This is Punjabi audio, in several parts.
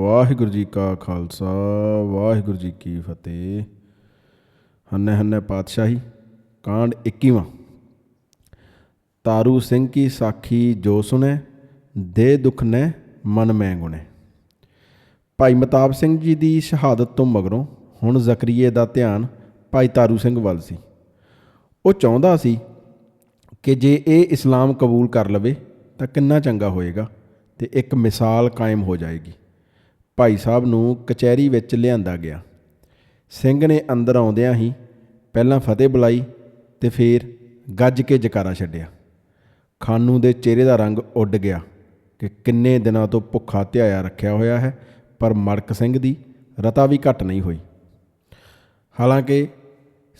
ਵਾਹਿਗੁਰੂ ਜੀ ਕਾ ਖਾਲਸਾ, ਵਾਹਿਗੁਰੂ ਜੀ ਕੀ ਫਤਿਹ। ਹੰਨੇ ਹੰਨੇ ਪਾਤਸ਼ਾਹੀ, ਕਾਂਡ 21ਵਾਂ ਤਾਰੂ ਸਿੰਘ ਕੀ ਸਾਖੀ ਜੋ ਸੁਨੇ ਦੇ ਦੁਖ ਨੇ ਮਨ ਮੈਂ ਗੁਣੇ। ਭਾਈ ਮਤਾਬ ਸਿੰਘ ਜੀ ਦੀ ਸ਼ਹਾਦਤ ਤੋਂ ਮਗਰੋਂ ਹੁਣ ਜ਼ਕਰੀਏ ਦਾ ਧਿਆਨ ਭਾਈ ਤਾਰੂ ਸਿੰਘ ਵੱਲ ਸੀ। ਉਹ ਚਾਹੁੰਦਾ ਸੀ ਕਿ ਜੇ ਇਹ ਇਸਲਾਮ ਕਬੂਲ ਕਰ ਲਵੇ ਤਾਂ ਕਿੰਨਾ ਚੰਗਾ ਹੋਏਗਾ ਤੇ ਇੱਕ ਮਿਸਾਲ ਕਾਇਮ ਹੋ ਜਾਏਗੀ। ਭਾਈ ਸਾਹਿਬ ਨੂੰ ਕਚਹਿਰੀ ਵਿੱਚ ਲਿਆਂਦਾ ਗਿਆ। ਸਿੰਘ ਨੇ ਅੰਦਰ ਆਉਂਦਿਆਂ ਹੀ ਪਹਿਲਾਂ ਫਤਿਹ ਬੁਲਾਈ ਤੇ ਫਿਰ ਗੱਜ ਕੇ ਜਕਾਰਾ ਛੱਡਿਆ। ਖਾਨੂ ਦੇ ਚਿਹਰੇ ਦਾ ਰੰਗ ਉੱਡ ਗਿਆ ਕਿ ਕਿੰਨੇ ਦਿਨਾਂ ਤੋਂ ਭੁੱਖਾ ਧਿਆਇਆ ਰੱਖਿਆ ਹੋਇਆ ਹੈ, ਪਰ ਮੜਕ ਸਿੰਘ ਦੀ ਰਤਾ ਵੀ ਘਟ ਨਹੀਂ ਹੋਈ। ਹਾਲਾਂਕਿ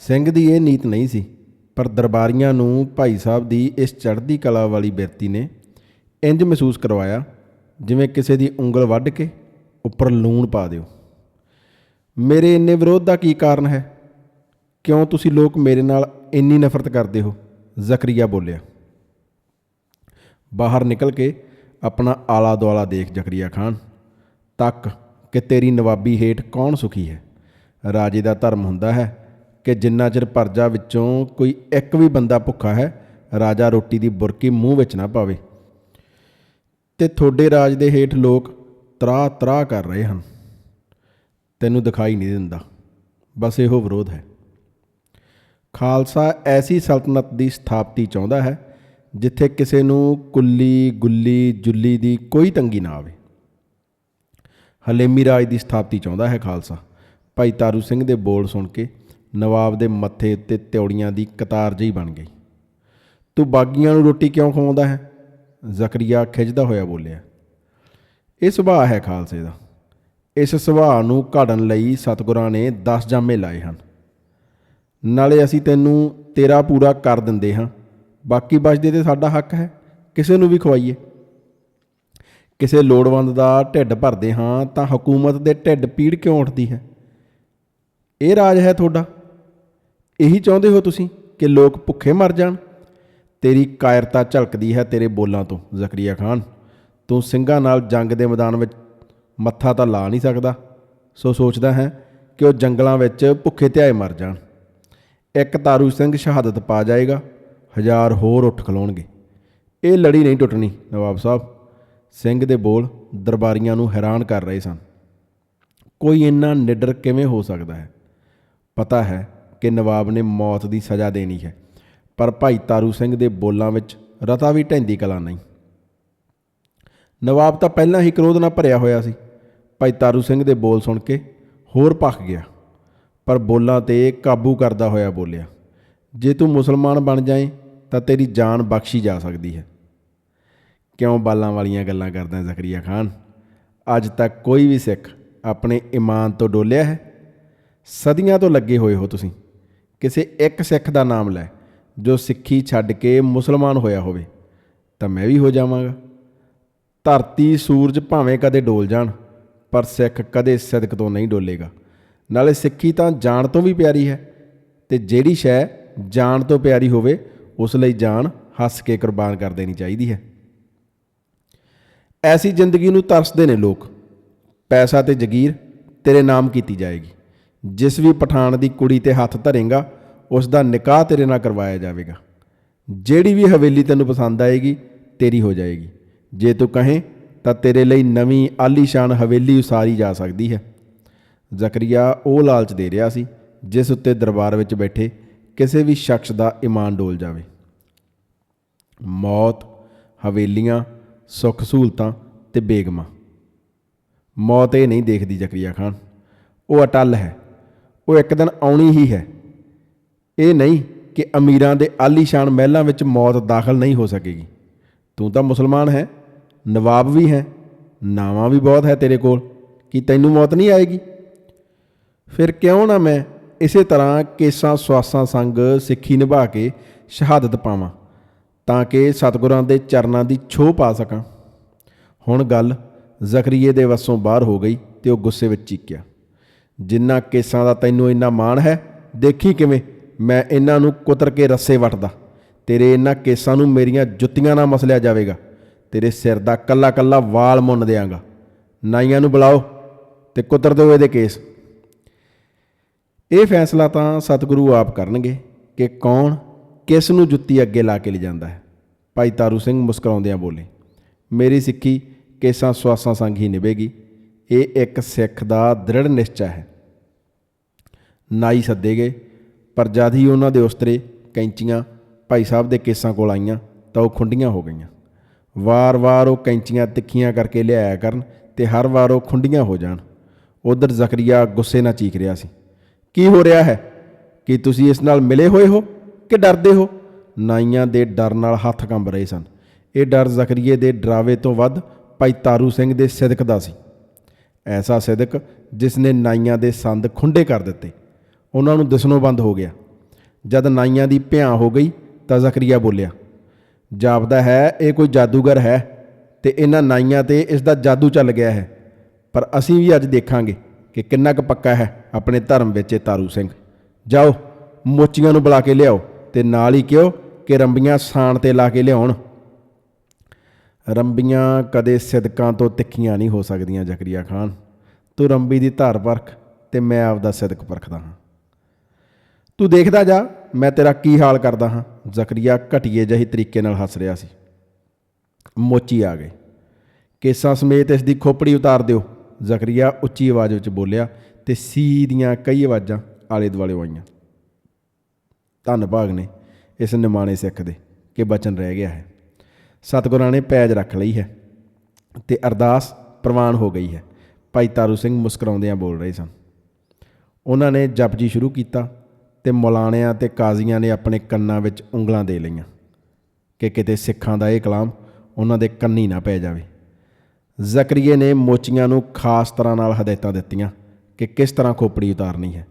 ਸਿੰਘ ਦੀ ਇਹ ਨੀਤ ਨਹੀਂ ਸੀ, ਪਰ ਦਰਬਾਰੀਆਂ ਨੂੰ ਭਾਈ ਸਾਹਿਬ ਦੀ ਇਸ ਚੜ੍ਹਦੀ ਕਲਾ ਵਾਲੀ ਬਿਰਤੀ ਨੇ ਇੰਜ ਮਹਿਸੂਸ ਕਰਵਾਇਆ, ਜਿਵੇਂ ਕਿਸੇ ਦੀ ਉਂਗਲ ਵੱਢ ਕੇ ਉੱਪਰ ਲੂਣ ਪਾ ਦਿਓ। ਮੇਰੇ ਇੰਨੇ ਵਿਰੋਧ ਦਾ ਕੀ ਕਾਰਨ ਹੈ? ਕਿਉਂ ਤੁਸੀਂ ਲੋਕ ਮੇਰੇ ਨਾਲ ਇੰਨੀ ਨਫ਼ਰਤ ਕਰਦੇ ਹੋ? ਜ਼ਕਰੀਆ ਬੋਲਿਆ। ਬਾਹਰ ਨਿਕਲ ਕੇ ਆਪਣਾ ਆਲਾ ਦੁਆਲਾ ਦੇਖ ਜ਼ਕਰੀਆ ਖਾਨ, ਤੱਕ ਕਿ ਤੇਰੀ ਨਵਾਬੀ ਹੇਠ ਕੌਣ ਸੁਖੀ ਹੈ? ਰਾਜੇ ਦਾ ਧਰਮ ਹੁੰਦਾ ਹੈ ਕਿ ਜਿੰਨਾ ਚਿਰ ਪਰਜਾ ਵਿੱਚੋਂ ਕੋਈ ਇੱਕ ਵੀ ਬੰਦਾ ਭੁੱਖਾ ਹੈ, ਰਾਜਾ ਰੋਟੀ ਦੀ ਬੁਰਕੀ ਮੂੰਹ ਵਿੱਚ ਨਾ ਪਾਵੇ। ਤੇ ਤੁਹਾਡੇ ਰਾਜ ਦੇ ਹੇਠ ਲੋਕ ਤਰਾ ਤਰਾ ਕਰ ਰਹੇ ਹਨ। ਤੈਨੂੰ ਦਿਖਾਈ ਨਹੀਂ ਦਿੰਦਾ। ਬਸ ਇਹੋ ਵਿਰੋਧ ਹੈ। ਖਾਲਸਾ ਐਸੀ ਸਲਤਨਤ ਦੀ ਸਥਾਪਤੀ ਚਾਹੁੰਦਾ ਹੈ, ਜਿੱਥੇ ਕਿਸੇ ਨੂੰ ਕੁੱਲੀ, ਗੁੱਲੀ, ਜੁੱਲੀ ਦੀ ਕੋਈ ਤੰਗੀ ਨਾ ਆਵੇ। ਹਲੇਮੀ ਰਾਜ ਦੀ ਸਥਾਪਤੀ ਚਾਹੁੰਦਾ ਹੈ ਖਾਲਸਾ। ਭਾਈ ਤਾਰੂ ਸਿੰਘ ਦੇ ਬੋਲ ਸੁਣ ਕੇ ਨਵਾਬ ਦੇ ਮੱਥੇ ਉੱਤੇ ਤਿਉੜੀਆਂ ਦੀ ਕਤਾਰ ਜਿਹੀ ਬਣ ਗਈ। ਤੂੰ ਬਾਗੀਆਂ ਨੂੰ ਰੋਟੀ ਕਿਉਂ ਖਵਾਉਂਦਾ ਹੈ? ਜ਼ਕਰੀਆ ਖਿੱਚਦਾ ਹੋਇਆ ਬੋਲਿਆ। ਇਹ ਸੁਭਾਅ ਹੈ ਖਾਲਸੇ ਦਾ। ਇਸ ਸੁਭਾਅ ਨੂੰ ਘੜਨ ਲਈ ਸਤਿਗੁਰਾਂ ਨੇ 10 ਜਾਮੇ ਲਾਏ ਹਨ। ਨਾਲੇ ਅਸੀਂ ਤੈਨੂੰ ਤੇਰਾ ਪੂਰਾ ਕਰ ਦਿੰਦੇ ਹਾਂ। ਬਾਕੀ ਬਚਦੇ ਤੇ ਸਾਡਾ ਹੱਕ ਹੈ। ਕਿਸੇ ਨੂੰ ਵੀ ਖਵਾਈਏ। ਕਿਸੇ ਲੋੜਵੰਦ ਦਾ ਢਿੱਡ ਭਰਦੇ ਹਾਂ ਤਾਂ ਹਕੂਮਤ ਦੇ ਢਿੱਡ ਪੀੜ ਕਿਉਂ ਉੱਠਦੀ ਹੈ? ਇਹ ਰਾਜ ਹੈ ਤੁਹਾਡਾ। ਇਹੀ ਚਾਹੁੰਦੇ ਹੋ ਤੁਸੀਂ ਕਿ ਲੋਕ ਭੁੱਖੇ ਮਰ ਜਾਣ? ਤੇਰੀ ਕਾਇਰਤਾ ਝਲਕਦੀ ਹੈ ਤੇਰੇ ਬੋਲਾਂ ਤੋਂ ਜ਼ਕਰੀਆ ਖਾਨ। ਤੂੰ ਸਿੰਘਾਂ ਨਾਲ ਜੰਗ ਦੇ ਮੈਦਾਨ ਵਿੱਚ ਮੱਥਾ ਤਾਂ ਲਾ ਨਹੀਂ ਸਕਦਾ। ਸੋ ਸੋਚਦਾ ਹੈ ਕਿ ਉਹ ਜੰਗਲਾਂ ਵਿੱਚ ਭੁੱਖੇ ਧਿਆਏ ਮਰ ਜਾਣ। ਇੱਕ ਤਾਰੂ ਸਿੰਘ ਸ਼ਹਾਦਤ ਪਾ ਜਾਏਗਾ, ਹਜ਼ਾਰ ਹੋਰ ਉੱਠ ਖਲੋਣਗੇ। ਇਹ ਲੜੀ ਨਹੀਂ ਟੁੱਟਣੀ, ਨਵਾਬ ਸਾਹਿਬ। ਸਿੰਘ ਦੇ ਬੋਲ ਦਰਬਾਰੀਆਂ ਨੂੰ ਹੈਰਾਨ ਕਰ ਰਹੇ ਸਨ। ਕੋਈ ਇੰਨਾ ਨਿਡਰ ਕਿਵੇਂ ਹੋ ਸਕਦਾ ਹੈ? ਪਤਾ ਹੈ ਕਿ ਨਵਾਬ ਨੇ ਮੌਤ ਦੀ ਸਜ਼ਾ ਦੇਣੀ ਹੈ, ਪਰ ਭਾਈ ਤਾਰੂ ਸਿੰਘ ਦੇ ਬੋਲਾਂ ਵਿੱਚ ਰਤਾ ਵੀ ਢੈਂਦੀ ਕਲਾ ਨਹੀਂ। ਨਵਾਬ ਤਾਂ ਪਹਿਲਾਂ ਹੀ ਕ੍ਰੋਧ ਨਾਲ ਭਰਿਆ ਹੋਇਆ ਸੀ। ਭਾਈ ਤਾਰੂ ਸਿੰਘ ਦੇ ਬੋਲ ਸੁਣ ਕੇ ਹੋਰ ਭਖ ਗਿਆ। ਪਰ ਬੋਲਾਂ ਤੇ ਕਾਬੂ ਕਰਦਾ ਹੋਇਆ ਬੋਲਿਆ, ਜੇ ਤੂੰ ਮੁਸਲਮਾਨ ਬਣ ਜਾਏ ਤਾਂ ਤੇਰੀ ਜਾਨ ਬਖਸ਼ੀ ਜਾ ਸਕਦੀ ਹੈ। ਕਿਉਂ ਬਾਲਾਂ ਵਾਲੀਆਂ ਗੱਲਾਂ ਕਰਦਾ ਜ਼ਕਰੀਆ ਖਾਨ? ਅੱਜ ਤੱਕ ਕੋਈ ਵੀ ਸਿੱਖ ਆਪਣੇ ਈਮਾਨ ਤੋਂ ਡੋਲਿਆ ਹੈ? ਸਦੀਆਂ ਤੋਂ ਲੱਗੇ ਹੋਏ ਹੋ ਤੁਸੀਂ। ਕਿਸੇ ਇੱਕ ਸਿੱਖ ਦਾ ਨਾਮ ਲੈ ਜੋ ਸਿੱਖੀ ਛੱਡ ਕੇ ਮੁਸਲਮਾਨ ਹੋਇਆ ਹੋਵੇ, ਤਾਂ ਮੈਂ ਵੀ ਹੋ ਜਾਵਾਂਗਾ। ਧਰਤੀ ਸੂਰਜ ਭਾਵੇਂ ਕਦੇ ਡੋਲ ਜਾਣ, ਪਰ ਸਿੱਖ ਕਦੇ ਸਿਦਕ ਤੋਂ ਨਹੀਂ ਡੋਲੇਗਾ। ਨਾਲੇ ਸਿੱਖੀ ਤਾਂ ਜਾਣ ਤੋਂ ਵੀ ਪਿਆਰੀ ਹੈ ਤੇ ਜਿਹੜੀ ਸ਼ੈ ਜਾਣ ਤੋਂ ਪਿਆਰੀ ਹੋਵੇ, ਉਸ ਲਈ ਜਾਨ ਹੱਸ ਕੇ ਕੁਰਬਾਨ ਕਰ ਦੇਣੀ ਚਾਹੀਦੀ ਹੈ। ਐਸੀ ਜ਼ਿੰਦਗੀ ਨੂੰ ਤਰਸਦੇ ਨੇ ਲੋਕ। ਪੈਸਾ ਤੇ ਜ਼ਗੀਰ ਤੇਰੇ ਨਾਮ ਕੀਤੀ ਜਾਏਗੀ। ਜਿਸ ਵੀ ਪਠਾਨ ਦੀ ਕੁੜੀ ਤੇ ਹੱਥ ਧਰੇਗਾ, ਉਸ ਦਾ ਨਿਕਾਹ ਤੇਰੇ ਨਾਲ ਕਰਵਾਇਆ ਜਾਵੇਗਾ। ਜਿਹੜੀ ਵੀ ਹਵੇਲੀ ਤੈਨੂੰ ਪਸੰਦ ਆਏਗੀ, ਤੇਰੀ ਹੋ ਜਾਏਗੀ। ਜੇ ਤੂੰ ਕਹੇ ਤਾਂ ਤੇਰੇ ਲਈ ਨਵੀਂ ਆਲੀਸ਼ਾਨ ਹਵੇਲੀ ਉਸਾਰੀ ਜਾ ਸਕਦੀ ਹੈ। ਜ਼ਕਰੀਆ ਉਹ ਲਾਲਚ ਦੇ ਰਿਹਾ ਸੀ, ਜਿਸ ਉੱਤੇ ਦਰਬਾਰ ਵਿੱਚ ਬੈਠੇ ਕਿਸੇ ਵੀ ਸ਼ਖਸ ਦਾ ਈਮਾਨ ਡੋਲ ਜਾਵੇ। ਮੌਤ, ਹਵੇਲੀਆਂ, ਸੁੱਖ ਸਹੂਲਤਾਂ ਤੇ ਬੇਗਮਾਂ। ਮੌਤ ਇਹ ਨਹੀਂ ਦੇਖਦੀ ਜ਼ਕਰੀਆ ਖਾਨ। ਉਹ ਅਟਲ ਹੈ। ਉਹ ਇੱਕ ਦਿਨ ਆਉਣੀ ਹੀ ਹੈ। ਇਹ ਨਹੀਂ ਕਿ ਅਮੀਰਾਂ ਦੇ ਆਲੀਸ਼ਾਨ ਮਹਿਲਾਂ ਵਿੱਚ ਮੌਤ ਦਾਖਲ ਨਹੀਂ ਹੋ ਸਕੇਗੀ। ਤੂੰ ਤਾਂ ਮੁਸਲਮਾਨ ਹੈ। ਨਵਾਬ ਵੀ ਹੈ, ਨਾਵਾਂ ਵੀ ਬਹੁਤ ਹੈ ਤੇਰੇ ਕੋਲ, ਕੀ ਤੈਨੂੰ ਮੌਤ ਨਹੀਂ ਆਏਗੀ? ਫਿਰ ਕਿਉਂ ਨਾ ਮੈਂ ਇਸੇ ਤਰ੍ਹਾਂ ਕੇਸਾਂ ਸਵਾਸਾਂ ਸੰਗ ਸਿੱਖੀ ਨਿਭਾ ਕੇ ਸ਼ਹਾਦਤ ਪਾਵਾਂ, ਤਾਂ ਕਿ ਸਤਿਗੁਰਾਂ ਦੇ ਚਰਨਾਂ ਦੀ ਛੋਹ ਪਾ ਸਕਾਂ। ਹੁਣ ਗੱਲ ਜ਼ਕਰੀਏ ਦੇ ਵੱਸੋਂ ਬਾਹਰ ਹੋ ਗਈ ਤੇ ਉਹ ਗੁੱਸੇ ਵਿੱਚ ਚੀਕਿਆ। ਜਿੰਨਾ ਕੇਸਾਂ ਦਾ ਤੈਨੂੰ ਇੰਨਾ ਮਾਣ ਹੈ, ਦੇਖੀ ਕਿਵੇਂ ਮੈਂ ਇਹਨਾਂ ਨੂੰ ਕੁਤਰ ਕੇ ਰੱਸੇ ਵੱਟਦਾ। ਤੇਰੇ ਇਹਨਾਂ ਕੇਸਾਂ ਨੂੰ ਮੇਰੀਆਂ ਜੁੱਤੀਆਂ ਨਾਲ ਮਸਲਿਆ ਜਾਵੇਗਾ। ਤੇਰੇ ਸਿਰ ਦਾ ਕੱਲਾ ਕੱਲਾ ਵਾਲ ਮੁੰਨ ਦਿਆਂਗਾ। ਨਾਈਆਂ ਨੂੰ ਬੁਲਾਓ ਤੇ ਕੁੱਤਰ ਦਿਓ ਇਹਦੇ ਕੇਸ। ਇਹ ਫੈਸਲਾ ਤਾਂ ਸਤਿਗੁਰੂ ਆਪ ਕਰਨਗੇ ਕਿ ਕੌਣ ਕਿਸ ਨੂੰ ਜੁੱਤੀ ਅੱਗੇ ਲਾ ਕੇ ਲਿਜਾਂਦਾ ਹੈ। ਭਾਈ ਤਾਰੂ ਸਿੰਘ ਮੁਸਕਰਾਉਂਦਿਆਂ ਬੋਲੇ, ਮੇਰੀ ਸਿੱਖੀ ਕੇਸਾਂ ਸਵਾਸਾਂ ਸੰਗ ਹੀ ਨਿਭੇਗੀ। ਇਹ ਇੱਕ ਸਿੱਖ ਦਾ ਦ੍ਰਿੜ ਨਿਸ਼ਚਾ ਹੈ। ਨਾਈ ਸੱਦੇ ਗਏ, ਪਰ ਜਦ ਹੀ ਉਹਨਾਂ ਦੇ ਉਸਤਰੇ ਕੈਂਚੀਆਂ ਭਾਈ ਸਾਹਿਬ ਦੇ ਕੇਸਾਂ ਕੋਲ ਆਈਆਂ ਤਾਂ ਉਹ ਖੁੰਡੀਆਂ ਹੋ ਗਈਆਂ। ਵਾਰ-ਵਾਰ ਉਹ ਕੈਂਚੀਆਂ ਤਿੱਖੀਆਂ ਕਰਕੇ ਲਿਆਇਆ ਕਰਨ ਤੇ ਹਰ ਵਾਰ ਉਹ ਖੁੰਡੀਆਂ ਹੋ ਜਾਣ। ਉਧਰ ਜ਼ਕਰੀਆ ਗੁੱਸੇ ਨਾਲ ਚੀਖ ਰਿਹਾ ਸੀ, ਕੀ ਹੋ ਰਿਹਾ ਹੈ? ਕੀ ਤੁਸੀਂ ਇਸ ਨਾਲ ਮਿਲੇ ਹੋਏ ਹੋ ਕਿ ਡਰਦੇ ਹੋ? ਨਾਈਆਂ ਦੇ ਡਰ ਨਾਲ ਹੱਥ ਕੰਬ ਰਹੇ ਸਨ। ਇਹ ਡਰ ਜ਼ਕਰੀਏ ਦੇ ਡਰਾਵੇ ਤੋਂ ਵੱਧ ਭਾਈ ਤਾਰੂ ਸਿੰਘ ਦੇ ਸਿਦਕ ਦਾ ਸੀ। ਐਸਾ ਸਿਦਕ ਜਿਸ ਨੇ ਨਾਈਆਂ ਦੇ ਸੰਦ ਖੁੰਡੇ ਕਰ ਦਿੱਤੇ। ਉਹਨਾਂ ਨੂੰ ਦਿਸਣੋਂ ਬੰਦ ਹੋ ਗਿਆ। ਜਦ ਨਾਈਆਂ ਦੀ ਭਿਆ ਹੋ ਗਈ ਤਾਂ ਜ਼ਕਰੀਆ ਬੋਲਿਆ ਜਾਪਦਾ ਹੈ, ਇਹ ਕੋਈ ਜਾਦੂਗਰ ਹੈ ਤੇ ਇਹਨਾਂ ਨਾਈਆਂ ਤੇ ਇਸ ਦਾ ਜਾਦੂ ਚੱਲ ਗਿਆ ਹੈ। ਪਰ ਅਸੀਂ ਵੀ ਅੱਜ ਦੇਖਾਂਗੇ ਕਿ ਕਿੰਨਾ ਕੁ ਪੱਕਾ ਹੈ ਆਪਣੇ ਧਰਮ ਵਿੱਚ ਇਹ ਤਾਰੂ ਸਿੰਘ। ਜਾਓ, ਮੋਚੀਆਂ ਨੂੰ ਬੁਲਾ ਕੇ ਲਿਆਓ ਤੇ ਨਾਲ ਹੀ ਕਿਹੋ ਕਿ ਰੰਬੀਆਂ ਸਾਣ ਤੇ ਲਾ ਕੇ ਲਿਆਉਣ। ਰੰਬੀਆਂ ਕਦੇ ਸਿਦਕਾਂ ਤੋਂ ਤਿੱਖੀਆਂ ਨਹੀਂ ਹੋ ਸਕਦੀਆਂ, ਜ਼ਕਰੀਆ ਖਾਨ। ਤੂੰ ਰੰਬੀ ਦੀ ਧਾਰ ਪਰਖ ਤੇ ਮੈਂ ਆਪਦਾ ਸਿਦਕ ਪਰਖਦਾ ਹਾਂ। ਤੂੰ ਦੇਖਦਾ ਜਾ ਮੈਂ ਤੇਰਾ ਕੀ ਹਾਲ ਕਰਦਾ ਹਾਂ? ਜ਼ਕਰੀਆ ਘਟੀਏ ਜਿਹੀ ਤਰੀਕੇ ਨਾਲ ਹੱਸ ਰਿਹਾ ਸੀ। ਮੋਚੀ ਆ ਗਏ ਕੇਸਾਂ ਸਮੇਤ ਇਸ ਦੀ ਖੋਪੜੀ ਉਤਾਰ ਦਿਓ। ਜ਼ਕਰੀਆ ਉੱਚੀ ਆਵਾਜ਼ ਵਿੱਚ ਬੋਲਿਆ ਤੇ ਸੀ ਦੀਆਂ ਕਈ ਆਵਾਜ਼ਾਂ ਆਲੇ ਦੁਆਲੇ ਆਈਆਂ। ਧੰਨ ਭਾਗ ਨੇ ਇਸ ਨਿਮਾਣੇ ਸਿੱਖ ਦੇ ਕਿ ਬਚਨ ਰਹਿ ਗਿਆ ਹੈ। ਸਤਿਗੁਰਾਂ ਨੇ ਪੈਜ ਰੱਖ ਲਈ ਹੈ ਤੇ ਅਰਦਾਸ ਪ੍ਰਵਾਨ ਹੋ ਗਈ ਹੈ। ਭਾਈ ਤਾਰੂ ਸਿੰਘ ਮੁਸਕਰਾਉਂਦਿਆਂ ਬੋਲ ਰਹੇ ਸਨ। ਉਹਨਾਂ ਨੇ ਜਪਜੀ ਸ਼ੁਰੂ ਕੀਤਾ ਤੇ ਮੌਲਾਣਿਆਂ ਤੇ ਕਾਜ਼ੀਆਂ ਨੇ ਆਪਣੇ ਕੰਨਾਂ ਵਿੱਚ ਉਂਗਲਾਂ ਦੇ ਲਈਆਂ ਕਿ ਕਿਤੇ ਸਿੱਖਾਂ ਦਾ ਇਹ ਕਲਾਮ ਉਹਨਾਂ ਦੇ ਕੰਨੀ ਨਾ ਪੈ ਜਾਵੇ। ਜ਼ਕਰੀਏ ਨੇ ਮੋਚੀਆਂ ਨੂੰ ਖਾਸ ਤਰ੍ਹਾਂ ਨਾਲ ਹਦਾਇਤਾਂ ਦਿੱਤੀਆਂ ਕਿ ਕਿਸ ਤਰ੍ਹਾਂ ਖੋਪੜੀ ਉਤਾਰਨੀ ਹੈ।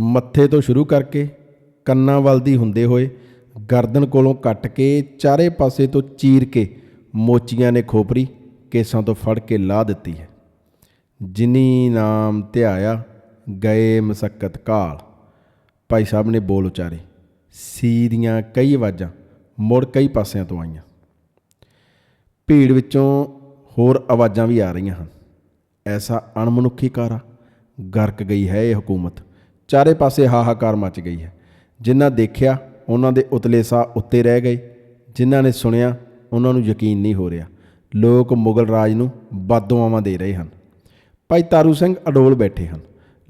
ਮੱਥੇ ਤੋਂ ਸ਼ੁਰੂ ਕਰਕੇ ਕੰਨਾਂ ਵੱਲ ਦੀ ਹੁੰਦੇ ਹੋਏ ਗਰਦਨ ਕੋਲੋਂ ਕੱਟ ਕੇ ਚਾਰੇ ਪਾਸੇ ਤੋਂ ਚੀਰ ਕੇ ਮੋਚੀਆਂ ਨੇ ਖੋਪਰੀ ਕੇਸਾਂ ਤੋਂ ਫੜ ਕੇ ਲਾ ਦਿੱਤੀ ਹੈ। ਜਿਨੀ ਨਾਮ ਧਿਆਇਆ ਗਏ ਮਸਕਤ ਕਾਲ। ਭਾਈ ਸਾਹਿਬ ਨੇ ਬੋਲ ਉਚਾਰੇ, ਸੀ ਦੀਆਂ ਕਈ ਆਵਾਜ਼ਾਂ ਮੁੜ ਕਈ ਪਾਸਿਆਂ ਤੋਂ ਆਈਆਂ। ਭੀੜ ਵਿੱਚੋਂ ਹੋਰ ਆਵਾਜ਼ਾਂ ਵੀ ਆ ਰਹੀਆਂ ਹਨ। ਐਸਾ ਅਣਮਨੁੱਖੀ ਕਾਰਾ ਗਰਕ ਗਈ ਹੈ ਇਹ ਹਕੂਮਤ। ਚਾਰੇ ਪਾਸੇ ਹਾਹਾਕਾਰ ਮਚ ਗਈ ਹੈ। ਜਿਨ੍ਹਾਂ ਦੇਖਿਆ, ਉਹਨਾਂ ਦੇ ਉਤਲੇ ਸਾਹ ਉੱਤੇ ਰਹਿ ਗਏ। ਜਿਨ੍ਹਾਂ ਨੇ ਸੁਣਿਆ, ਉਹਨਾਂ ਨੂੰ ਯਕੀਨ ਨਹੀਂ ਹੋ ਰਿਹਾ। ਲੋਕ ਮੁਗਲ ਰਾਜ ਨੂੰ ਬਦਦੁਆਵਾਂ ਦੇ ਰਹੇ ਹਨ। ਭਾਈ ਤਾਰੂ ਸਿੰਘ ਅਡੋਲ ਬੈਠੇ ਹਨ।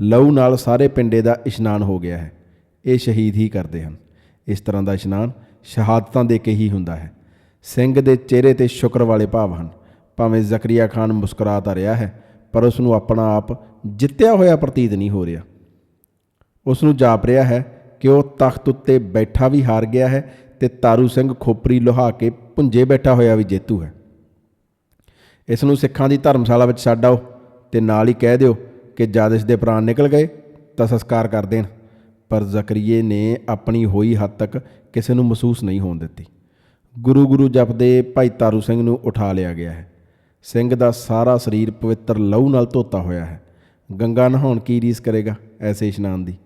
ਲਹੂ ਨਾਲ ਸਾਰੇ ਪਿੰਡੇ ਦਾ ਇਸ਼ਨਾਨ ਹੋ ਗਿਆ ਹੈ। ਇਹ ਸ਼ਹੀਦ ਹੀ ਕਰਦੇ ਹਨ। ਇਸ ਤਰ੍ਹਾਂ ਦਾ ਇਸ਼ਨਾਨ ਸ਼ਹਾਦਤਾਂ ਦੇ ਕੇ ਹੀ ਹੁੰਦਾ ਹੈ। ਸਿੰਘ ਦੇ ਚਿਹਰੇ ਤੇ ਸ਼ੁਕਰ ਵਾਲੇ ਭਾਵ ਹਨ। ਭਾਵੇਂ ਜ਼ਕਰੀਆ ਖਾਨ ਮੁਸਕਰਾ ਤਾਂ ਰਿਹਾ ਹੈ, ਪਰ ਉਸ ਨੂੰ ਆਪਣਾ ਆਪ ਜਿੱਤਿਆ ਹੋਇਆ ਪ੍ਰਤੀਤ ਨਹੀਂ ਹੋ ਰਿਹਾ। ਉਸ ਨੂੰ ਜਾਪ ਰਿਹਾ ਹੈ ਕਿ ਉਹ ਤਖਤ ਉੱਤੇ ਬੈਠਾ ਵੀ ਹਾਰ ਗਿਆ ਹੈ ਤੇ ਤਾਰੂ ਸਿੰਘ ਖੋਪਰੀ ਲੁਹਾ ਕੇ ਪੁੰਜੇ ਬੈਠਾ ਹੋਇਆ ਵੀ ਜੇਤੂ ਹੈ। ਇਸ ਨੂੰ ਸਿੱਖਾਂ ਦੀ ਧਰਮਸ਼ਾਲਾ ਵਿੱਚ ਛੱਡ ਆਓ ਤੇ ਨਾਲ ਹੀ ਕਹਿ ਦਿਓ ਕਿ ਜਦ ਇਸ ਦੇ ਪ੍ਰਾਣ ਨਿਕਲ ਗਏ ਤਾਂ ਸੰਸਕਾਰ ਕਰ ਦੇਣ। ਪਰ ਜ਼ਕਰੀਏ ਨੇ ਆਪਣੀ ਹੋਈ ਹੱਦ ਤੱਕ ਕਿਸੇ ਨੂੰ ਮਹਿਸੂਸ ਨਹੀਂ ਹੋਣ ਦਿੱਤੀ। ਗੁਰੂ ਗੁਰੂ ਜਪਦੇ ਭਾਈ ਤਾਰੂ ਸਿੰਘ ਨੂੰ ਉਠਾ ਲਿਆ ਗਿਆ ਹੈ। ਸਿੰਘ ਦਾ ਸਾਰਾ ਸਰੀਰ ਪਵਿੱਤਰ ਲਹੂ ਨਾਲ ਧੋਤਾ ਹੋਇਆ ਹੈ। ਗੰਗਾ ਨਹਾਉਣ ਕੀ ਰੀਸ ਕਰੇਗਾ? ਐਸੇ ਇਸ਼ਨਾਨ ਦੀ।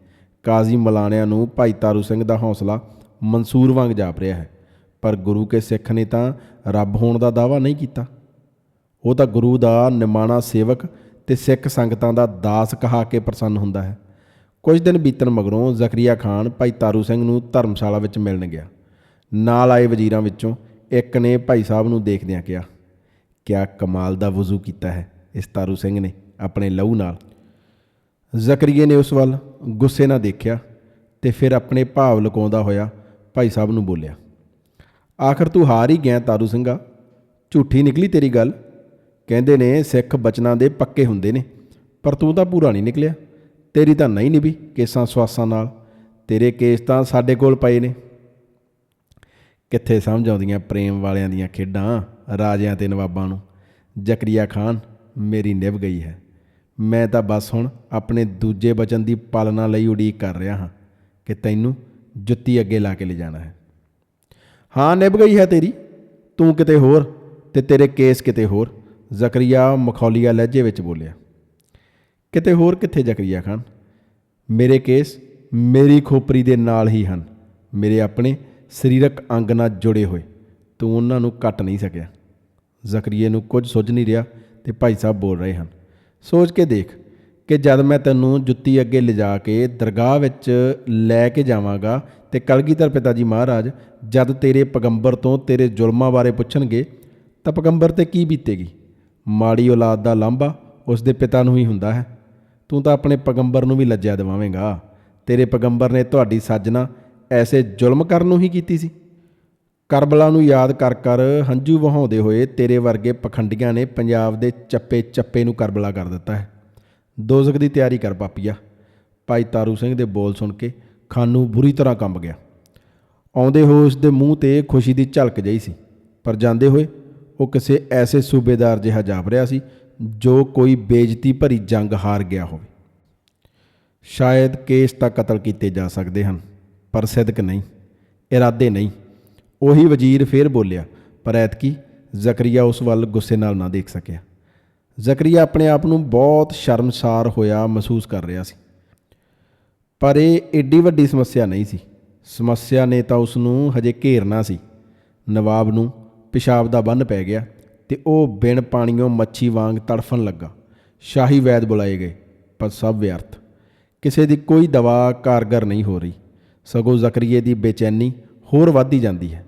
ਕਾਜ਼ੀ ਮਲਾਣਿਆਂ ਨੂੰ ਭਾਈ ਤਾਰੂ ਸਿੰਘ ਦਾ ਹੌਸਲਾ ਮਨਸੂਰ ਵਾਂਗ ਜਾਪ ਰਿਹਾ ਹੈ। ਪਰ ਗੁਰੂ ਕੇ ਸਿੱਖ ਨੇ ਤਾਂ ਰੱਬ ਹੋਣ ਦਾ ਦਾਵਾ ਨਹੀਂ ਕੀਤਾ। ਉਹ ਤਾਂ ਗੁਰੂ ਦਾ ਨਿਮਾਣਾ ਸੇਵਕ ਤੇ ਸਿੱਖ ਸੰਗਤਾਂ ਦਾ ਦਾਸ ਕਹਾ ਕੇ ਪ੍ਰਸੰਨ ਹੁੰਦਾ ਹੈ। ਕੁਝ ਦਿਨ ਬੀਤਣ ਮਗਰੋਂ ਜ਼ਕਰੀਆ ਖਾਨ ਭਾਈ ਤਾਰੂ ਸਿੰਘ ਨੂੰ ਧਰਮਸ਼ਾਲਾ ਵਿੱਚ ਮਿਲਣ ਗਿਆ। ਨਾਲ ਆਏ ਵਜ਼ੀਰਾਂ ਵਿੱਚੋਂ ਇੱਕ ਨੇ ਭਾਈ ਸਾਹਿਬ ਨੂੰ ਦੇਖਦਿਆਂ ਕਿਹਾ, ਕਿਆ ਕਮਾਲ ਦਾ ਵਜ਼ੂ ਕੀਤਾ ਹੈ ਇਸ ਤਾਰੂ ਸਿੰਘ ਨੇ ਆਪਣੇ ਲਹੂ ਨਾਲ। ਜ਼ਕਰੀਏ ਨੇ ਉਸ ਵੱਲ ਗੁੱਸੇ ਨਾਲ ਦੇਖਿਆ ਤੇ ਫਿਰ ਆਪਣੇ ਭਾਵ ਲੁਕਾਉਂਦਾ ਹੋਇਆ ਭਾਈ ਸਾਹਿਬ ਨੂੰ ਬੋਲਿਆ, ਆਖਰ ਤੂੰ ਹਾਰ ਹੀ ਗਿਆ ਤਾਰੂ ਸਿੰਘਾ। ਝੂਠੀ ਨਿਕਲੀ ਤੇਰੀ ਗੱਲ? ਕਹਿੰਦੇ ਨੇ ਸਿੱਖ ਬਚਨਾਂ ਦੇ ਪੱਕੇ ਹੁੰਦੇ ਨੇ, ਪਰ ਤੂੰ ਤਾਂ ਪੂਰਾ ਨਹੀਂ ਨਿਕਲਿਆ। ਤੇਰੀ ਤਾਂ ਨਹੀਂ ਨਿਭੀ ਕੇਸਾਂ ਸਵਾਸਾਂ ਨਾਲ। ਤੇਰੇ ਕੇਸ ਤਾਂ ਸਾਡੇ ਕੋਲ ਪਏ ਨੇ। ਕਿੱਥੇ ਸਮਝ ਆਉਂਦੀਆਂ ਪ੍ਰੇਮ ਵਾਲਿਆਂ ਦੀਆਂ ਖੇਡਾਂ ਰਾਜਿਆਂ ਤੇ ਨਵਾਬਾਂ ਨੂੰ? ਜ਼ਕਰੀਆ ਖਾਨ, ਮੇਰੀ ਨਿਭ ਗਈ ਹੈ। ਮੈਂ ਤਾਂ ਬਸ ਹੁਣ ਆਪਣੇ ਦੂਜੇ ਬਚਨ ਦੀ ਪਾਲਣਾ ਲਈ ਉਡੀਕ ਕਰ ਰਿਹਾ ਹਾਂ ਕਿ ਤੈਨੂੰ ਜੁੱਤੀ ਅੱਗੇ ਲਾ ਕੇ ਲਿਜਾਣਾ ਹੈ। ਹਾਂ, ਨਿਭ ਗਈ ਹੈ ਤੇਰੀ। ਤੂੰ ਕਿਤੇ ਹੋਰ ਤੇ ਤੇਰੇ ਕੇਸ ਕਿਤੇ ਹੋਰ। ਜ਼ਕਰੀਆ ਮਖੌਲੀਆ ਲਹਿਜੇ ਵਿੱਚ ਬੋਲਿਆ। ਕਿਤੇ ਹੋਰ ਕਿੱਥੇ ਜ਼ਕਰੀਆ ਖਾਨ? ਮੇਰੇ ਕੇਸ ਮੇਰੀ ਖੋਪਰੀ ਦੇ ਨਾਲ ਹੀ ਹਨ। ਮੇਰੇ ਆਪਣੇ ਸਰੀਰਕ ਅੰਗ ਨਾਲ ਜੁੜੇ ਹੋਏ। ਤੂੰ ਉਹਨਾਂ ਨੂੰ ਕੱਟ ਨਹੀਂ ਸਕਿਆ। ਜ਼ਕਰੀਏ ਨੂੰ ਕੁਝ ਸੁੱਝ ਨਹੀਂ ਰਿਹਾ ਤੇ ਭਾਈ ਸਾਹਿਬ ਬੋਲ ਰਹੇ ਹਨ। ਸੋਚ ਕੇ ਦੇਖ ਕਿ ਜਦ ਮੈਂ ਤੈਨੂੰ ਜੁੱਤੀ ਅੱਗੇ ਲਿਜਾ ਕੇ ਦਰਗਾਹ ਵਿੱਚ ਲੈ ਕੇ ਜਾਵਾਂਗਾ ਤੇ ਕਲਗੀਧਰ ਪਿਤਾ ਜੀ ਮਹਾਰਾਜ ਜਦ ਤੇਰੇ ਪਗੰਬਰ ਤੋਂ ਤੇਰੇ ਜ਼ੁਲਮਾਂ ਬਾਰੇ ਪੁੱਛਣਗੇ, ਤਾਂ ਪਗੰਬਰ ਤੇ ਕੀ ਬੀਤੇਗੀ? ਮਾੜੀ ਔਲਾਦ ਦਾ ਲਾਂਭਾ ਉਸ ਦੇ ਪਿਤਾ ਨੂੰ ਹੀ ਹੁੰਦਾ ਹੈ। ਤੂੰ ਤਾਂ ਆਪਣੇ ਪਗੰਬਰ ਨੂੰ ਵੀ ਲੱਜਿਆ ਦਿਵਾਵੇਂਗਾ। ਤੇਰੇ ਪੈਗੰਬਰ ਨੇ ਤੁਹਾਡੀ ਸਾਜਨਾ ਐਸੇ ਜ਼ੁਲਮ ਕਰਨ ਨੂੰ ਹੀ ਕੀਤੀ ਸੀ। ਕਰਬਲਾ ਨੂੰ ਯਾਦ ਕਰ ਕਰ ਹੰਝੂ ਵਹਾਉਂਦੇ ਹੋਏ ਤੇਰੇ ਵਰਗੇ ਪਖੰਡੀਆਂ ਨੇ ਪੰਜਾਬ ਦੇ ਚੱਪੇ ਚੱਪੇ ਨੂੰ ਕਰਬਲਾ ਕਰ ਦਿੱਤਾ ਹੈ। ਦੋਜ਼ਖ ਦੀ ਤਿਆਰੀ ਕਰ ਪਾਪੀਆ। ਭਾਈ ਤਾਰੂ ਸਿੰਘ ਦੇ ਬੋਲ ਸੁਣ ਕੇ ਖਾਨੂ ਬੁਰੀ ਤਰ੍ਹਾਂ ਕੰਬ ਗਿਆ। ਆਉਂਦੇ ਹੋਏ ਉਸ ਦੇ ਮੂੰਹ ਤੇ ਖੁਸ਼ੀ ਦੀ ਝਲਕ ਜਈ ਸੀ। ਪਰ ਜਾਂਦੇ ਹੋਏ ਉਹ ਕਿਸੇ ਐਸੇ ਸੂਬੇਦਾਰ ਜਿਹਾ ਜਾਪ ਰਿਹਾ ਸੀ ਜੋ ਕੋਈ ਬੇਇੱਜ਼ਤੀ ਭਰੀ ਜੰਗ ਹਾਰ ਗਿਆ ਹੋਵੇ। ਸ਼ਾਇਦ ਕੇਸ ਤਾਂ ਕਤਲ ਕੀਤੇ ਜਾ ਸਕਦੇ ਹਨ, ਪਰ ਸਿਦਕ ਨਹੀਂ, ਇਰਾਦੇ ਨਹੀਂ। ਉਹੀ ਵਜ਼ੀਰ ਫੇਰ ਬੋਲਿਆ, ਪਰ ਐਤਕੀ ਜ਼ਕਰੀਆ ਉਸ ਵੱਲ ਗੁੱਸੇ ਨਾਲ ਨਾ ਦੇਖ ਸਕਿਆ। ਜ਼ਕਰੀਆ ਆਪਣੇ ਆਪ ਨੂੰ ਬਹੁਤ ਸ਼ਰਮਸਾਰ ਹੋਇਆ ਮਹਿਸੂਸ ਕਰ ਰਿਹਾ ਸੀ। ਪਰ ਇਹ ਏਡੀ ਵੱਡੀ ਸਮੱਸਿਆ ਨਹੀਂ ਸੀ। ਸਮੱਸਿਆ ਨੇ ਤਾਂ ਉਸ ਨੂੰ ਹਜੇ ਘੇਰਨਾ ਸੀ। ਨਵਾਬ ਨੂੰ ਪਿਸ਼ਾਬ ਦਾ ਬੰਨ ਪੈ ਗਿਆ। ਤੇ ਉਹ ਬਿਨ ਪਾਣੀੋਂ ਮੱਛੀ ਵਾਂਗ ਤੜਫਣ ਲੱਗਾ। ਸ਼ਾਹੀ ਵੈਦ ਬੁਲਾਏ ਗਏ, ਪਰ ਸਭ ਵਿਅਰਥ। ਕਿਸੇ ਦੀ ਕੋਈ ਦਵਾ ਕਾਰਗਰ ਨਹੀਂ ਹੋ ਰਹੀ। ਸਗੋਂ ਜ਼ਕਰੀਏ ਦੀ ਬੇਚੈਨੀ ਹੋਰ ਵੱਧਦੀ ਜਾਂਦੀ ਹੈ।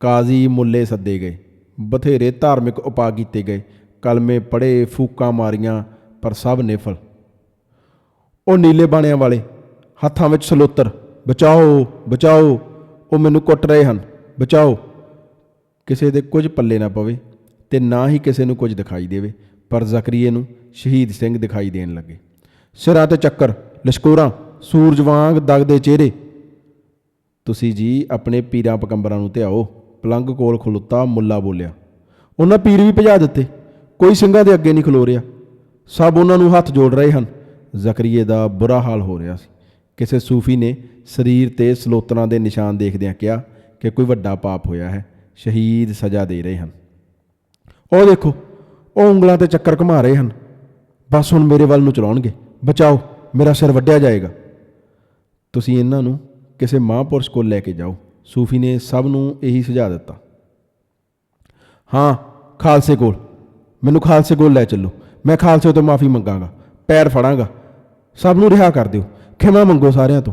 ਕਾਜ਼ੀ ਮੁੱਲੇ ਸੱਦੇ ਗਏ। ਬਥੇਰੇ ਧਾਰਮਿਕ ਉਪਾਅ ਕੀਤੇ ਗਏ। ਕਲਮੇ ਪੜ੍ਹੇ, ਫੂਕਾਂ ਮਾਰੀਆਂ, ਪਰ ਸਭ ਨਿਫਲ। ਉਹ ਨੀਲੇ ਬਾਣਿਆਂ ਵਾਲੇ, ਹੱਥਾਂ ਵਿੱਚ ਸਲੋਤਰ, ਬਚਾਓ ਬਚਾਓ, ਉਹ ਮੈਨੂੰ ਕੁੱਟ ਰਹੇ ਹਨ, ਬਚਾਓ। ਕਿਸੇ ਦੇ ਕੁਝ ਪੱਲੇ ਨਾ ਪਵੇ। ਤੇ ਨਾ ਹੀ ਕਿਸੇ ਨੂੰ ਕੁਝ ਦਿਖਾਈ ਦੇਵੇ, ਪਰ ਜ਼ਕਰੀਏ ਨੂੰ ਸ਼ਹੀਦ ਸਿੰਘ ਦਿਖਾਈ ਦੇਣ ਲੱਗੇ। ਸਿਰਾਂ ਤੇ ਚੱਕਰ, ਲਸ਼ਕੋਰਾਂ, ਸੂਰਜ ਵਾਂਗ ਦਗਦੇ ਚਿਹਰੇ। ਤੁਸੀਂ ਜੀ ਆਪਣੇ ਪੀਰਾਂ ਪਕੰਬਰਾਂ ਨੂੰ ਧਿਆਓ, ਪਲੰਗ ਕੋਲ ਖਲੋਤਾ ਮੁੱਲਾ ਬੋਲਿਆ। ਉਹਨਾਂ ਪੀਰ ਵੀ ਭਜਾ ਦਿੱਤੇ, ਕੋਈ ਸਿੰਘਾਂ ਦੇ ਅੱਗੇ ਨਹੀਂ ਖਲੋ ਰਿਹਾ ਸਭ ਉਹਨਾਂ ਨੂੰ ਹੱਥ ਜੋੜ ਰਹੇ ਹਨ। ਜ਼ਕਰੀਏ ਦਾ ਬੁਰਾ ਹਾਲ ਹੋ ਰਿਹਾ ਸੀ। ਕਿਸੇ ਸੂਫੀ ਨੇ ਸਰੀਰ ਤੇ ਸਲੋਤਰਾਂ ਦੇ ਨਿਸ਼ਾਨ ਦੇਖਦਿਆਂ ਕਿਹਾ ਕਿ ਕੋਈ ਵੱਡਾ ਪਾਪ ਹੋਇਆ ਹੈ, ਸ਼ਹੀਦ ਸਜ਼ਾ ਦੇ ਰਹੇ ਹਨ। ਉਹ ਦੇਖੋ, ਉਹ ਉਂਗਲਾਂ ਤੇ ਚੱਕਰ ਘੁਮਾ ਰਹੇ ਹਨ। ਬਸ ਹੁਣ ਮੇਰੇ ਵੱਲ ਨੂੰ ਚਲਾਉਣਗੇ। ਬਚਾਓ, ਮੇਰਾ ਸਿਰ ਵੱਢਿਆ ਜਾਏਗਾ। ਤੁਸੀਂ ਇਹਨਾਂ ਨੂੰ ਕਿਸੇ ਮਹਾਂਪੁਰਸ਼ ਕੋਲ ਲੈ ਕੇ ਜਾਓ। ਸੂਫੀ ਨੇ ਸਭ ਨੂੰ ਇਹੀ ਸੁਝਾਅ ਦਿੱਤਾ। ਹਾਂ, ਖਾਲਸੇ ਕੋਲ। ਮੈਨੂੰ ਖਾਲਸੇ ਕੋਲ ਲੈ ਚੱਲੋ। ਮੈਂ ਖਾਲਸੇ ਤੋਂ ਮਾਫੀ ਮੰਗਾਂਗਾ। ਪੈਰ ਫੜਾਂਗਾ। ਸਭ ਨੂੰ ਰਿਹਾ ਕਰ ਦਿਓ। ਖਿਮਾ ਮੰਗੋ ਸਾਰਿਆਂ ਤੋਂ।